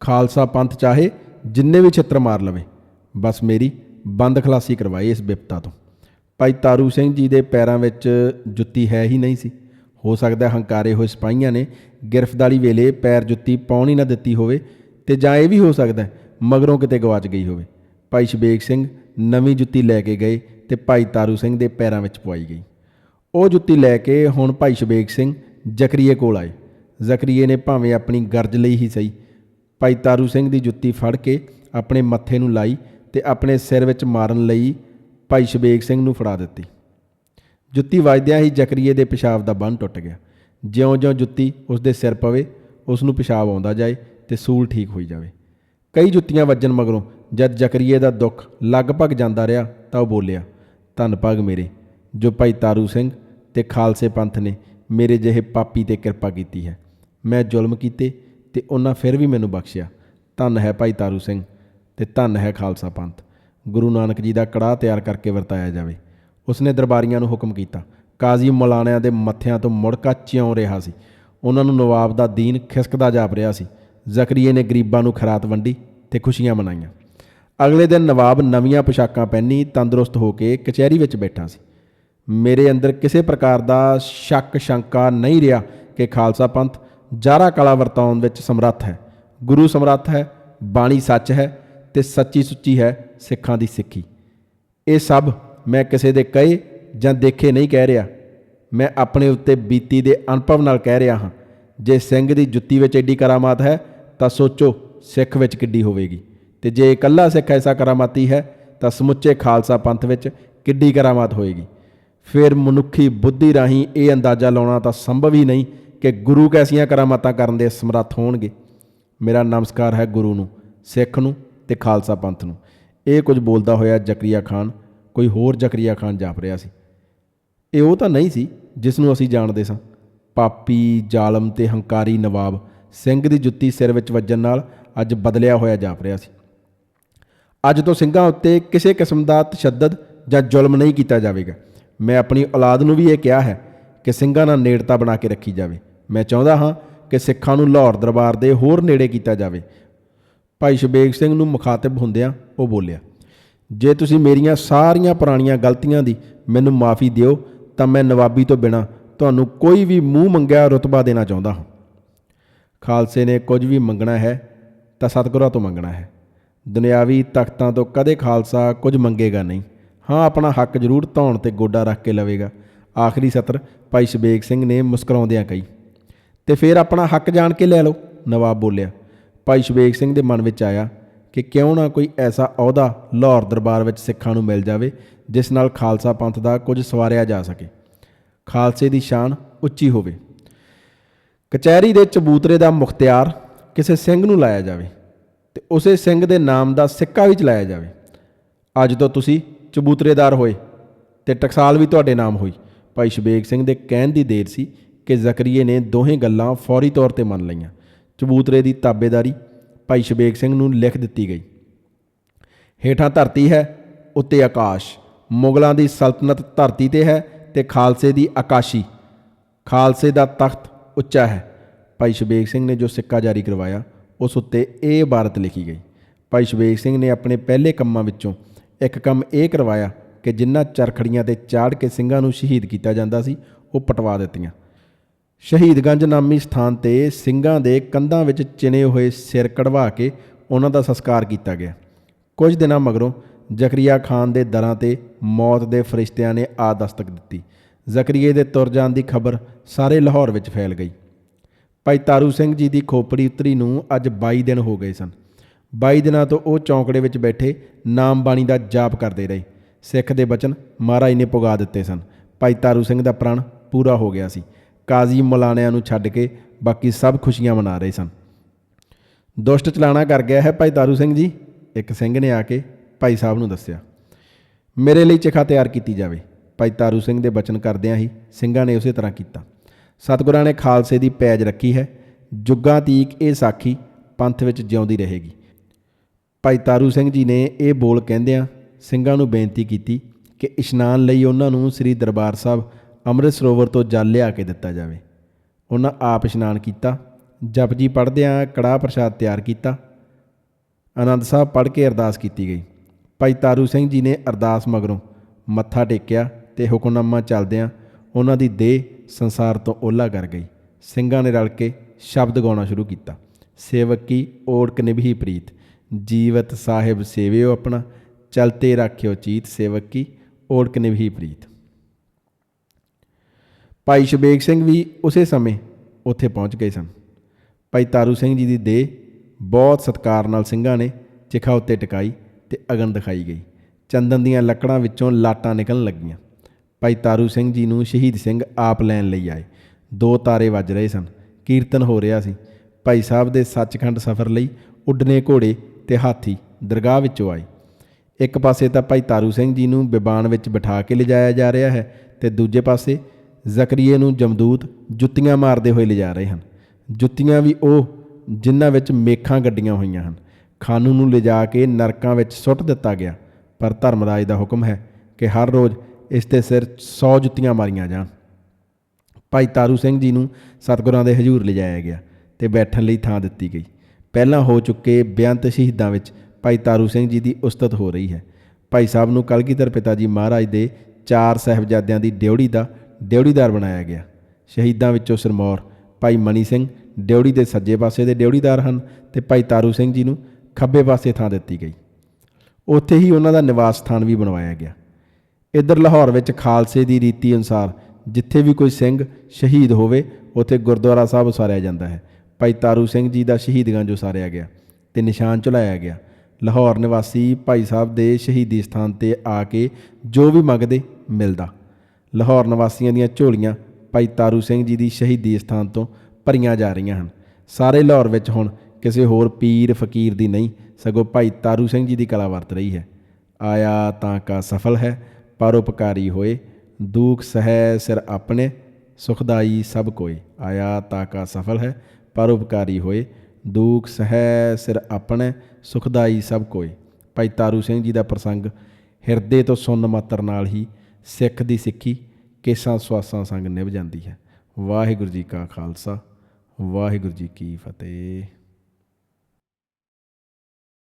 ਖਾਲਸਾ ਪੰਥ ਚਾਹੇ ਜਿੰਨੇ ਵੀ ਛਿੱਤਰ ਮਾਰ ਲਵੇ, ਬਸ ਮੇਰੀ ਬੰਦ ਖਲਾਸੀ ਕਰਵਾਈ ਇਸ ਬਿਪਤਾ ਤੋਂ। ਭਾਈ ਤਾਰੂ ਸਿੰਘ ਜੀ ਦੇ ਪੈਰਾਂ ਵਿੱਚ ਜੁੱਤੀ ਹੈ ਹੀ ਨਹੀਂ ਸੀ। ਹੋ ਸਕਦਾ ਹੰਕਾਰੇ ਹੋਏ ਸਿਪਾਹੀਆਂ ਨੇ ਗ੍ਰਿਫਤਾਰੀ ਵੇਲੇ ਪੈਰ ਜੁੱਤੀ ਪਾਉਣ ਹੀ ਨਾ ਦਿੱਤੀ ਹੋਵੇ ਤੇ ਜਾਂ ਇਹ ਵੀ ਹੋ ਸਕਦਾ ਮਗਰੋਂ ਕਿਤੇ ਗਵਾਚ ਗਈ ਹੋਵੇ। ਭਾਈ ਸ਼ਬੇਗ ਸਿੰਘ ਨਵੀਂ ਜੁੱਤੀ ਲੈ ਕੇ ਗਏ ਤੇ ਭਾਈ ਤਾਰੂ ਸਿੰਘ ਦੇ ਪੈਰਾਂ ਵਿੱਚ ਪਵਾਈ ਗਈ। ਉਹ ਜੁੱਤੀ ਲੈ ਕੇ ਹੁਣ ਭਾਈ ਸ਼ਬੇਗ ਸਿੰਘ ਜ਼ਕਰੀਏ ਕੋਲ ਆਏ। ਜ਼ਕਰੀਏ ਨੇ ਭਾਵੇਂ ਆਪਣੀ ਗਰਜ ਲਈ ਹੀ ਸਹੀ, ਭਾਈ ਤਾਰੂ ਸਿੰਘ ਦੀ ਜੁੱਤੀ ਫੜ ਕੇ ਆਪਣੇ ਮੱਥੇ ਨੂੰ ਲਾਈ ਤੇ ਆਪਣੇ ਸਿਰ ਵਿੱਚ ਮਾਰਨ ਲਈ ਭਾਈ ਸ਼ਬੇਕ ਸਿੰਘ ਨੂੰ ਫੜਾ ਦਿੱਤੀ। ਜੁੱਤੀ ਵੱਜਦਿਆਂ ਹੀ ਜ਼ਕਰੀਏ ਦੇ ਪਿਸ਼ਾਬ ਦਾ ਬੰਨ ਟੁੱਟ ਗਿਆ। ਜਿਉਂ-ਜਿਉਂ ਜੁੱਤੀ ਉਸ ਦੇ ਸਿਰ ਪਵੇ ਉਸ ਨੂੰ ਪਿਸ਼ਾਬ ਆਉਂਦਾ ਜਾਏ ਤੇ ਸੂਲ ਠੀਕ ਹੋਈ ਜਾਵੇ। ਕਈ ਜੁੱਤੀਆਂ ਵੱਜਣ ਮਗਰੋਂ ਜਦ ਜ਼ਕਰੀਏ ਦਾ ਦੁੱਖ ਲਗਭਗ ਜਾਂਦਾ ਰਿਹਾ ਤਾਂ ਉਹ ਬੋਲਿਆ, ਧੰਨ ਭਾਗ ਮੇਰੇ, ਜੋ ਭਾਈ ਤਾਰੂ ਸਿੰਘ ਤੇ ਖਾਲਸੇ ਪੰਥ ਨੇ ਮੇਰੇ ਜਿਹੇ ਪਾਪੀ ਤੇ ਕਿਰਪਾ ਕੀਤੀ ਹੈ। ਮੈਂ ਜ਼ੁਲਮ ਕੀਤੇ ਤੇ ਉਹਨਾਂ ਫਿਰ ਵੀ ਮੈਨੂੰ ਬਖਸ਼ਿਆ। ਧੰਨ ਹੈ ਭਾਈ ਤਾਰੂ ਸਿੰਘ ਤੇ ਧੰਨ ਹੈ ਖਾਲਸਾ ਪੰਥ। ਗੁਰੂ ਨਾਨਕ ਜੀ ਦਾ ਕੜਾਹ ਤਿਆਰ ਕਰਕੇ ਵਰਤਾਇਆ ਜਾਵੇ। ਉਸਨੇ ਦਰਬਾਰੀਆਂ ਨੂੰ ਹੁਕਮ ਕੀਤਾ ਕਾਜ਼ੀ ਮੌਲਾਨਿਆਂ ਦੇ ਮੱਥਿਆਂ ਤੋਂ ਮੁੜਕਾ ਚਿਉਂ ਰਿਹਾ ਸੀ। ਉਹਨਾਂ ਨੂੰ ਨਵਾਬ ਦਾ ਦੀਨ ਖਿਸਕਦਾ ਜਾਪ ਰਿਹਾ ਸੀ। ਜ਼ਕਰੀਏ ਨੇ ਗਰੀਬਾਂ ਨੂੰ ਖਰਾਤ ਵੰਡੀ ਤੇ ਖੁਸ਼ੀਆਂ ਮਨਾਈਆਂ। ਅਗਲੇ ਦਿਨ ਨਵਾਬ ਨਵੀਆਂ ਪੋਸ਼ਾਕਾਂ ਪਹਿਨੀ ਤੰਦਰੁਸਤ ਹੋ ਕੇ ਕਚਹਿਰੀ ਵਿੱਚ ਬੈਠਾ ਸੀ। ਮੇਰੇ ਅੰਦਰ ਕਿਸੇ ਪ੍ਰਕਾਰ ਦਾ ਸ਼ੱਕ ਸ਼ੰਕਾ ਨਹੀਂ ਰਿਹਾ ਕਿ ਖਾਲਸਾ ਪੰਥ ਜਾਰਾ ਕਲਾ ਵਰਤਾਉਣ ਵਿੱਚ ਸਮਰੱਥ ਹੈ। ਗੁਰੂ ਸਮਰੱਥ ਹੈ, ਬਾਣੀ ਸੱਚ ਹੈ ਤੇ ਸੱਚੀ ਸੁੱਚੀ ਹੈ ਸਿੱਖਾਂ ਦੀ ਸਿੱਖੀ। ਇਹ ਸਭ ਮੈਂ ਕਿਸੇ ਦੇ ਕਹੇ ਜਾਂ ਦੇਖੇ ਨਹੀਂ ਕਹਿ ਰਿਹਾ, ਮੈਂ ਆਪਣੇ ਉੱਤੇ ਬੀਤੀ ਦੇ ਅਨੁਭਵ ਨਾਲ ਕਹਿ ਰਿਹਾ ਹਾਂ, ਜੇ ਸਿੰਘ ਦੀ ਜੁੱਤੀ ਵਿੱਚ ਐਡੀ ਕਰਾਮਾਤ ਹੈ, ਤਾਂ ਸੋਚੋ ਸਿੱਖ ਵਿੱਚ ਕਿੱਡੀ ਹੋਵੇਗੀ। ਤੇ ਜੇ ਇਕੱਲਾ ਸਿੱਖ ਐਸਾ ਕਰਾਮਾਤੀ ਹੈ, ਤਾਂ ਸਮੁੱਚੇ ਖਾਲਸਾ ਪੰਥ ਵਿੱਚ ਕਿੱਡੀ ਕਰਾਮਾਤ ਹੋਏਗੀ ਫਿਰ ਮਨੁੱਖੀ ਬੁੱਧੀ ਰਾਹੀਂ ਇਹ ਅੰਦਾਜ਼ਾ ਲਾਉਣਾ ਤਾਂ ਸੰਭਵ ਹੀ ਨਹੀਂ ਕਿ ਗੁਰੂ ਕੈਸੀਆਂ ਕਰਾਮਾਤਾਂ ਕਰਨ ਦੇ ਸਮਰੱਥ ਹੋਣਗੇ। ਮੇਰਾ ਨਮਸਕਾਰ ਹੈ ਗੁਰੂ ਨੂੰ, ਸਿੱਖ ਨੂੰ ਤੇ ਖਾਲਸਾ ਪੰਥ ਨੂੰ। ਇਹ ਕੁਝ ਬੋਲਦਾ ਹੋਇਆ ਜ਼ਕਰੀਆ ਖਾਨ, ਕੋਈ ਹੋਰ ਜ਼ਕਰੀਆ ਖਾਨ ਜਾਪ ਰਿਹਾ ਸੀ। ਇਹ ਉਹ ਤਾਂ ਨਹੀਂ ਸੀ ਜਿਸ ਨੂੰ ਅਸੀਂ ਜਾਣਦੇ ਸਾਂ। ਪਾਪੀ, ਜ਼ਾਲਮ ਤੇ ਹੰਕਾਰੀ ਨਵਾਬ ਸਿੰਘ ਦੀ ਜੁੱਤੀ ਸਿਰ ਵਿੱਚ ਵੱਜਣ ਨਾਲ ਅੱਜ ਬਦਲਿਆ ਹੋਇਆ ਜਾਪ ਰਿਹਾ ਸੀ। ਅੱਜ ਤੋਂ ਸਿੰਘਾਂ ਉੱਤੇ ਕਿਸੇ ਕਿਸਮ ਦਾ ਤਸ਼ੱਦਦ ਜਾਂ ਜ਼ੁਲਮ ਨਹੀਂ ਕੀਤਾ ਜਾਵੇਗਾ। ਮੈਂ ਆਪਣੀ ਔਲਾਦ ਨੂੰ ਵੀ ਇਹ ਕਿਹਾ ਹੈ ਕਿ ਸਿੰਘਾਂ ਨਾਲ ਨੇੜਤਾ ਬਣਾ ਕੇ ਰੱਖੀ ਜਾਵੇ। ਮੈਂ ਚਾਹੁੰਦਾ ਹਾਂ ਕਿ ਸਿੱਖਾਂ ਨੂੰ ਲਾਹੌਰ ਦਰਬਾਰ ਦੇ ਹੋਰ ਨੇੜੇ ਕੀਤਾ ਜਾਵੇ। ਭਾਈ ਸ਼ਬੇਗ ਸਿੰਘ ਨੂੰ ਮੁਖਾਤਬ ਹੁੰਦਿਆਂ ਉਹ ਬੋਲਿਆ, ਜੇ ਤੁਸੀਂ ਮੇਰੀਆਂ ਸਾਰੀਆਂ ਪੁਰਾਣੀਆਂ ਗਲਤੀਆਂ ਦੀ ਮੈਨੂੰ ਮਾਫੀ ਦਿਓ ਤਾਂ ਮੈਂ ਨਵਾਬੀ ਤੋਂ ਬਿਨਾ ਤੁਹਾਨੂੰ ਕੋਈ ਵੀ ਮੂੰਹ ਮੰਗਿਆ ਰੁਤਬਾ ਦੇਣਾ ਚਾਹੁੰਦਾ ਹਾਂ। ਖਾਲਸੇ ਨੇ ਕੁਝ ਵੀ ਮੰਗਣਾ ਹੈ ਤਾਂ ਸਤਿਗੁਰਾਂ ਤੋਂ ਮੰਗਣਾ ਹੈ। ਦੁਨਿਆਵੀ ਤਖਤਾਂ ਤੋਂ ਕਦੇ ਖਾਲਸਾ ਕੁਝ ਮੰਗੇਗਾ ਨਹੀਂ। ਹਾਂ, ਆਪਣਾ ਹੱਕ ਜ਼ਰੂਰ ਧੌਣ ਤੇ ਗੋਡਾ ਰੱਖ ਕੇ ਲਵੇਗਾ। ਆਖਰੀ ਸਤਰ ਭਾਈ ਸ਼ਬੇਗ ਸਿੰਘ ਨੇ ਮੁਸਕਰਾਉਂਦਿਆਂ ਕਹੀ। ਤੇ ਫਿਰ ਆਪਣਾ ਹੱਕ ਜਾਣ ਕੇ ਲੈ ਲਓ, ਨਵਾਬ ਬੋਲਿਆ। ਭਾਈ ਸ਼ਬੇਗ ਸਿੰਘ ਦੇ ਮਨ ਵਿੱਚ ਆਇਆ ਕਿ ਕਿਉਂ ਨਾ ਕੋਈ ਐਸਾ ਅਹੁਦਾ ਲਾਹੌਰ ਦਰਬਾਰ ਵਿੱਚ ਸਿੱਖਾਂ ਨੂੰ ਮਿਲ ਜਾਵੇ, ਜਿਸ ਨਾਲ ਖਾਲਸਾ ਪੰਥ ਦਾ ਕੁਝ ਸਵਾਰਿਆ ਜਾ ਸਕੇ। ਖਾਲਸੇ ਦੀ ਸ਼ਾਨ ਉੱਚੀ ਹੋਵੇ। ਕਚਹਿਰੀ ਦੇ ਚਬੂਤਰੇ ਦਾ ਮੁਖਤਿਆਰ ਕਿਸੇ ਸਿੰਘ ਨੂੰ ਲਾਇਆ ਜਾਵੇ ਤੇ ਉਸੇ ਸਿੰਘ ਦੇ ਨਾਮ ਦਾ ਸਿੱਕਾ ਵੀ ਚਲਾਇਆ ਜਾਵੇ। ਅੱਜ ਤੋਂ ਤੁਸੀਂ ਚਬੂਤਰੇਦਾਰ ਹੋਏ ਤੇ ਟਕਸਾਲ ਵੀ ਤੁਹਾਡੇ ਨਾਮ ਹੋਈ। ਭਾਈ ਸ਼ਬੇਗ ਸਿੰਘ ਦੇ ਕਹਿਣ ਦੀ ਦੇਰ ਸੀ ਕਿ ਜ਼ਕਰੀਏ ਨੇ ਦੋਹੇ ਗੱਲਾਂ ਫੌਰੀ ਤੌਰ ਤੇ ਮੰਨ ਲਈਆਂ। ਚਬੂਤਰੇ ਦੀ ਤਾਬੇਦਾਰੀ ਭਾਈ ਸ਼ਬੇਕ ਸਿੰਘ ਨੂੰ ਲਿਖ ਦਿੱਤੀ ਗਈ। ਹੇਠਾਂ ਧਰਤੀ ਹੈ, ਉੱਤੇ ਆਕਾਸ਼। ਮੁਗਲਾਂ ਦੀ ਸਲਤਨਤ ਧਰਤੀ ਤੇ ਹੈ ਤੇ ਖਾਲਸੇ ਦੀ ਆਕਾਸ਼ੀ। ਖਾਲਸੇ ਦਾ ਤਖਤ ਉੱਚਾ ਹੈ। ਭਾਈ ਸ਼ਬੇਗ ਸਿੰਘ ਨੇ ਜੋ ਸਿੱਕਾ ਜਾਰੀ ਕਰਵਾਇਆ, ਉਸ ਉੱਤੇ ਇਹ ਇਬਾਰਤ ਲਿਖੀ ਗਈ। ਭਾਈ ਸ਼ਬੇਗ ਸਿੰਘ ਨੇ ਆਪਣੇ ਪਹਿਲੇ ਕੰਮਾਂ ਵਿੱਚੋਂ ਇੱਕ ਕੰਮ ਇਹ ਕਰਵਾਇਆ ਕਿ ਜਿਨ੍ਹਾਂ ਚਰਖੜੀਆਂ ਤੇ ਚਾੜ ਕੇ ਸਿੰਘਾਂ ਨੂੰ ਸ਼ਹੀਦ ਕੀਤਾ ਜਾਂਦਾ ਸੀ, ਉਹ ਪਟਵਾ ਦਿੱਤੀਆਂ। ਸ਼ਹੀਦਗੰਜ ਨਾਮੀ ਸਥਾਨ ਤੇ ਸਿੰਘਾਂ ਦੇ ਕੰਧਾਂ ਵਿੱਚ ਚਿਣੇ ਹੋਏ ਸਿਰ ਕਢਵਾ ਕੇ ਉਹਨਾਂ ਦਾ ਸੰਸਕਾਰ ਕੀਤਾ ਗਿਆ। ਕੁਝ ਦਿਨਾਂ ਮਗਰੋਂ ਜ਼ਕਰੀਆ ਖਾਨ ਦੇ ਦਰਾਂ ਤੇ ਮੌਤ ਦੇ ਫਰਿਸ਼ਤਿਆਂ ਨੇ ਆ ਦਸਤਕ ਦਿੱਤੀ। ਜ਼ਕਰੀਏ ਦੇ ਤੁਰ ਜਾਣ ਦੀ ਖਬਰ ਸਾਰੇ ਲਾਹੌਰ ਵਿੱਚ ਫੈਲ ਗਈ। ਭਾਈ ਤਾਰੂ ਸਿੰਘ ਜੀ ਦੀ ਖੋਪੜੀ ਉਤਰੀ ਨੂੰ ਅੱਜ 22 ਦਿਨ ਹੋ ਗਏ ਸਨ। 22 ਦਿਨਾਂ ਤੋਂ ਉਹ ਚੌਂਕੜੇ ਵਿੱਚ ਬੈਠੇ ਨਾਮ ਬਾਣੀ ਦਾ ਜਾਪ ਕਰਦੇ ਰਹੇ। ਸਿੱਖ ਦੇ ਬਚਨ ਮਹਾਰਾਜ ਨੇ ਪੁਗਾ ਦਿੱਤੇ ਸਨ। ਭਾਈ ਤਾਰੂ ਸਿੰਘ ਦਾ ਪ੍ਰਣ ਪੂਰਾ ਹੋ ਗਿਆ ਸੀ। ਕਾਜ਼ੀ ਮਲਾਣਿਆਂ ਨੂੰ ਛੱਡ ਕੇ ਬਾਕੀ ਸਭ ਖੁਸ਼ੀਆਂ ਮਨਾ ਰਹੇ ਸਨ। ਦੁਸ਼ਟ ਚਲਾਣਾ ਕਰ ਗਿਆ ਹੈ ਭਾਈ ਤਾਰੂ ਸਿੰਘ ਜੀ, ਇੱਕ ਸਿੰਘ ਨੇ ਆ ਕੇ ਭਾਈ ਸਾਹਿਬ ਨੂੰ ਦੱਸਿਆ, ਮੇਰੇ ਲਈ ਚਿਖਾ ਤਿਆਰ ਕੀਤੀ ਜਾਵੇ। ਭਾਈ ਤਾਰੂ ਸਿੰਘ ਦੇ ਬਚਨ ਕਰਦਿਆਂ ਹੀ ਸਿੰਘਾਂ ਨੇ ਉਸੇ ਤਰ੍ਹਾਂ ਕੀਤਾ। ਸਤਿਗੁਰਾਂ ਨੇ ਖਾਲਸੇ ਦੀ ਪੈਜ ਰੱਖੀ ਹੈ, ਜੁੱਗਾਂ ਤੀਕ ਇਹ ਸਾਖੀ ਪੰਥ ਵਿੱਚ ਜਿਉਂਦੀ ਰਹੇਗੀ। ਭਾਈ ਤਾਰੂ ਸਿੰਘ ਜੀ ਨੇ ਇਹ ਬੋਲ ਕਹਿੰਦਿਆਂ ਸਿੰਘਾਂ ਨੂੰ ਬੇਨਤੀ ਕੀਤੀ ਕਿ ਇਸ਼ਨਾਨ ਲਈ ਉਹਨਾਂ ਨੂੰ ਸ੍ਰੀ ਦਰਬਾਰ ਸਾਹਿਬ ਅੰਮ੍ਰਿਤ ਸਰੋਵਰ ਤੋਂ ਜਲ ਲਿਆ ਕੇ ਦਿੱਤਾ ਜਾਵੇ। ਉਹਨਾਂ ਆਪ ਇਸ਼ਨਾਨ ਕੀਤਾ ਜਪਜੀ ਪੜ੍ਹਦਿਆਂ ਕੜਾਹ ਪ੍ਰਸ਼ਾਦ ਤਿਆਰ ਕੀਤਾ। ਆਨੰਦ ਸਾਹਿਬ ਪੜ੍ਹ ਕੇ ਅਰਦਾਸ ਕੀਤੀ ਗਈ। ਭਾਈ ਤਾਰੂ ਸਿੰਘ ਜੀ ਨੇ ਅਰਦਾਸ ਮਗਰੋਂ ਮੱਥਾ ਟੇਕਿਆ ਤੇ ਹੁਕਮਨਾਮਾ ਚੱਲਦਿਆਂ ਉਹਨਾਂ ਦੀ ਦੇਹ ਸੰਸਾਰ ਤੋਂ ਓਲਾ ਕਰ ਗਈ। ਸਿੰਘਾਂ ਨੇ ਰਲ ਕੇ ਸ਼ਬਦ ਗਾਉਣਾ ਸ਼ੁਰੂ ਕੀਤਾ। ਸੇਵਕ ਕੀ ਓੜਕ ਨਿਭੀ ਪ੍ਰੀਤ, ਜੀਵਤ ਸਾਹਿਬ ਸੇਵਿਓ ਆਪਣਾ, ਚਲਤੇ ਰੱਖਿਓ ਚੀਤ ਸੇਵਕ ਕੀ ਓੜਕ ਨਿਭੀ ਪ੍ਰੀਤ। ਭਾਈ ਸ਼ਬੇਗ ਸਿੰਘ ਵੀ ਉਸੇ ਸਮੇਂ ਉੱਥੇ ਪਹੁੰਚ ਗਏ ਸਨ। ਭਾਈ ਤਾਰੂ ਸਿੰਘ ਜੀ ਦੀ ਦੇਹ ਬਹੁਤ ਸਤਿਕਾਰ ਨਾਲ ਸਿੰਘਾਂ ਨੇ ਚਿਖਾ ਉੱਤੇ ਟਿਕਾਈ ਤੇ ਅਗਨ ਦਿਖਾਈ ਗਈ। ਚੰਦਨ ਦੀਆਂ ਲੱਕੜਾਂ ਵਿੱਚੋਂ ਲਾਟਾਂ ਨਿਕਲਣ ਲੱਗੀਆਂ। ਭਾਈ ਤਾਰੂ ਸਿੰਘ ਜੀ ਨੂੰ ਸ਼ਹੀਦ ਸਿੰਘ ਆਪ ਲੈਣ ਲਈ ਆਏ। ਦੋ ਤਾਰੇ ਵੱਜ ਰਹੇ ਸਨ। ਕੀਰਤਨ ਹੋ ਰਿਹਾ ਸੀ। ਭਾਈ ਸਾਹਿਬ ਦੇ ਸੱਚਖੰਡ ਸਫ਼ਰ ਲਈ ਉੱਡਨੇ ਘੋੜੇ ਤੇ ਹਾਥੀ ਦਰਗਾਹ ਵਿੱਚੋਂ ਆਏ। ਇੱਕ ਪਾਸੇ ਤਾਂ ਭਾਈ ਤਾਰੂ ਸਿੰਘ ਜੀ ਨੂੰ ਬਿਬਾਨ ਵਿੱਚ ਬਿਠਾ ਕੇ ਲਿਜਾਇਆ ਜਾ ਰਿਹਾ ਹੈ ਤੇ ਦੂਜੇ ਪਾਸੇ ਜ਼ਕਰੀਏ ਨੂੰ ਜਮਦੂਤ ਜੁੱਤੀਆਂ ਮਾਰਦੇ ਹੋਏ ਲਿਜਾ ਰਹੇ ਹਨ। ਜੁੱਤੀਆਂ ਵੀ ਉਹ ਜਿਨ੍ਹਾਂ ਵਿੱਚ ਮੇਖਾਂ ਗੱਡੀਆਂ ਹੋਈਆਂ ਹਨ। ਖਾਨੂ ਨੂੰ ਲਿਜਾ ਕੇ ਨਰਕਾਂ ਵਿੱਚ ਸੁੱਟ ਦਿੱਤਾ ਗਿਆ। ਪਰ ਧਰਮਰਾਜ ਦਾ ਹੁਕਮ ਹੈ ਕਿ ਹਰ ਰੋਜ਼ ਇਸ ਦੇ ਸਿਰ 100 ਜੁੱਤੀਆਂ ਮਾਰੀਆਂ ਜਾਣ। ਭਾਈ ਤਾਰੂ ਸਿੰਘ ਜੀ ਨੂੰ ਸਤਿਗੁਰਾਂ ਦੇ ਹਜ਼ੂਰ ਲਿਜਾਇਆ ਗਿਆ ਤੇ ਬੈਠਣ ਲਈ ਥਾਂ ਦਿੱਤੀ ਗਈ। ਪਹਿਲਾਂ ਹੋ ਚੁੱਕੇ ਬੇਅੰਤ ਸ਼ਹੀਦਾਂ ਵਿੱਚ ਭਾਈ ਤਾਰੂ ਸਿੰਘ ਜੀ ਦੀ ਉਸਤਤ ਹੋ ਰਹੀ ਹੈ। ਭਾਈ ਸਾਹਿਬ ਨੂੰ ਕਲਗੀਧਰ ਪਿਤਾ ਜੀ ਮਹਾਰਾਜ ਦੇ ਚਾਰ ਸਹਿਬਜ਼ਾਦਿਆਂ ਦੀ ਡਿਉੜੀ ਦਾ ਡਿਉੜੀਦਾਰ ਬਣਾਇਆ ਗਿਆ। ਸ਼ਹੀਦਾਂ ਵਿੱਚੋਂ ਸਰਮੌਰ ਭਾਈ ਮਨੀ ਸਿੰਘ ਡਿਉੜੀ ਦੇ ਸੱਜੇ ਪਾਸੇ ਦੇ ਡਿਉੜੀਦਾਰ ਹਨ ਤੇ ਭਾਈ ਤਾਰੂ ਸਿੰਘ ਜੀ ਨੂੰ ਖੱਬੇ ਪਾਸੇ ਥਾਂ ਦਿੱਤੀ ਗਈ। ਉੱਥੇ ਹੀ ਉਹਨਾਂ ਦਾ ਨਿਵਾਸ ਸਥਾਨ ਵੀ ਬਣਵਾਇਆ ਗਿਆ। ਇੱਧਰ ਲਾਹੌਰ ਵਿੱਚ ਖਾਲਸੇ ਦੀ ਰੀਤੀ ਅਨੁਸਾਰ ਜਿੱਥੇ ਵੀ ਕੋਈ ਸਿੰਘ ਸ਼ਹੀਦ ਹੋਵੇ, ਉੱਥੇ ਗੁਰਦੁਆਰਾ ਸਾਹਿਬ ਉਸਾਰਿਆ ਜਾਂਦਾ ਹੈ। ਭਾਈ ਤਾਰੂ ਸਿੰਘ ਜੀ ਦਾ ਸ਼ਹੀਦਗੰਜ ਉਸਾਰਿਆ ਗਿਆ ਤੇ ਨਿਸ਼ਾਨ ਚੁਲਾਇਆ ਗਿਆ। ਲਾਹੌਰ ਨਿਵਾਸੀ ਭਾਈ ਸਾਹਿਬ ਦੇ ਸ਼ਹੀਦੀ ਸਥਾਨ ਤੇ ਆ ਕੇ ਜੋ ਵੀ ਮੰਗਦੇ ਮਿਲਦਾ। ਲਾਹੌਰ ਨਿਵਾਸੀਆਂ ਦੀਆਂ ਝੋਲੀਆਂ ਭਾਈ ਤਾਰੂ ਸਿੰਘ ਜੀ ਦੀ ਸ਼ਹੀਦੀ ਸਥਾਨ ਤੋਂ ਭਰੀਆਂ ਜਾ ਰਹੀਆਂ ਹਨ। ਸਾਰੇ ਲਾਹੌਰ ਵਿੱਚ ਹੁਣ ਕਿਸੇ ਹੋਰ ਪੀਰ ਫਕੀਰ ਦੀ ਨਹੀਂ, ਸਗੋਂ ਭਾਈ ਤਾਰੂ ਸਿੰਘ ਜੀ ਦੀ ਕਲਾ ਵਰਤ ਰਹੀ ਹੈ। ਆਇਆ ਤਾਂ ਕਾ ਸਫਲ ਹੈ ਪਰਉਪਕਾਰੀ ਹੋਏ, ਦੁਖ ਸਹਿ ਸਿਰ ਆਪਣੇ, ਸੁਖਦਾਈ ਸਭ ਕੋਈ ਆਇਆ ਤਾਂ ਕਾ ਸਫਲ ਹੈ ਪਰਉਪਕਾਰੀ ਹੋਏ, ਦੁਖ ਸਹਿ ਸਿਰ ਆਪਣੇ, ਸੁਖਦਾਈ ਸਭ ਕੋਈ ਭਾਈ ਤਾਰੂ ਸਿੰਘ ਜੀ ਦਾ ਪ੍ਰਸੰਗ ਹਿਰਦੇ ਤੋਂ ਸੁਣਨ ਮਾਤਰ ਨਾਲ ਹੀ ਸਿੱਖ ਦੀ ਸਿੱਖੀ ਕੇਸਾਂ ਸਵਾਸਾਂ ਸੰਗ ਨਿਭ ਜਾਂਦੀ ਹੈ। ਵਾਹਿਗੁਰੂ ਜੀ ਕਾ ਖਾਲਸਾ, ਵਾਹਿਗੁਰੂ ਜੀ ਕੀ ਫਤਿਹ।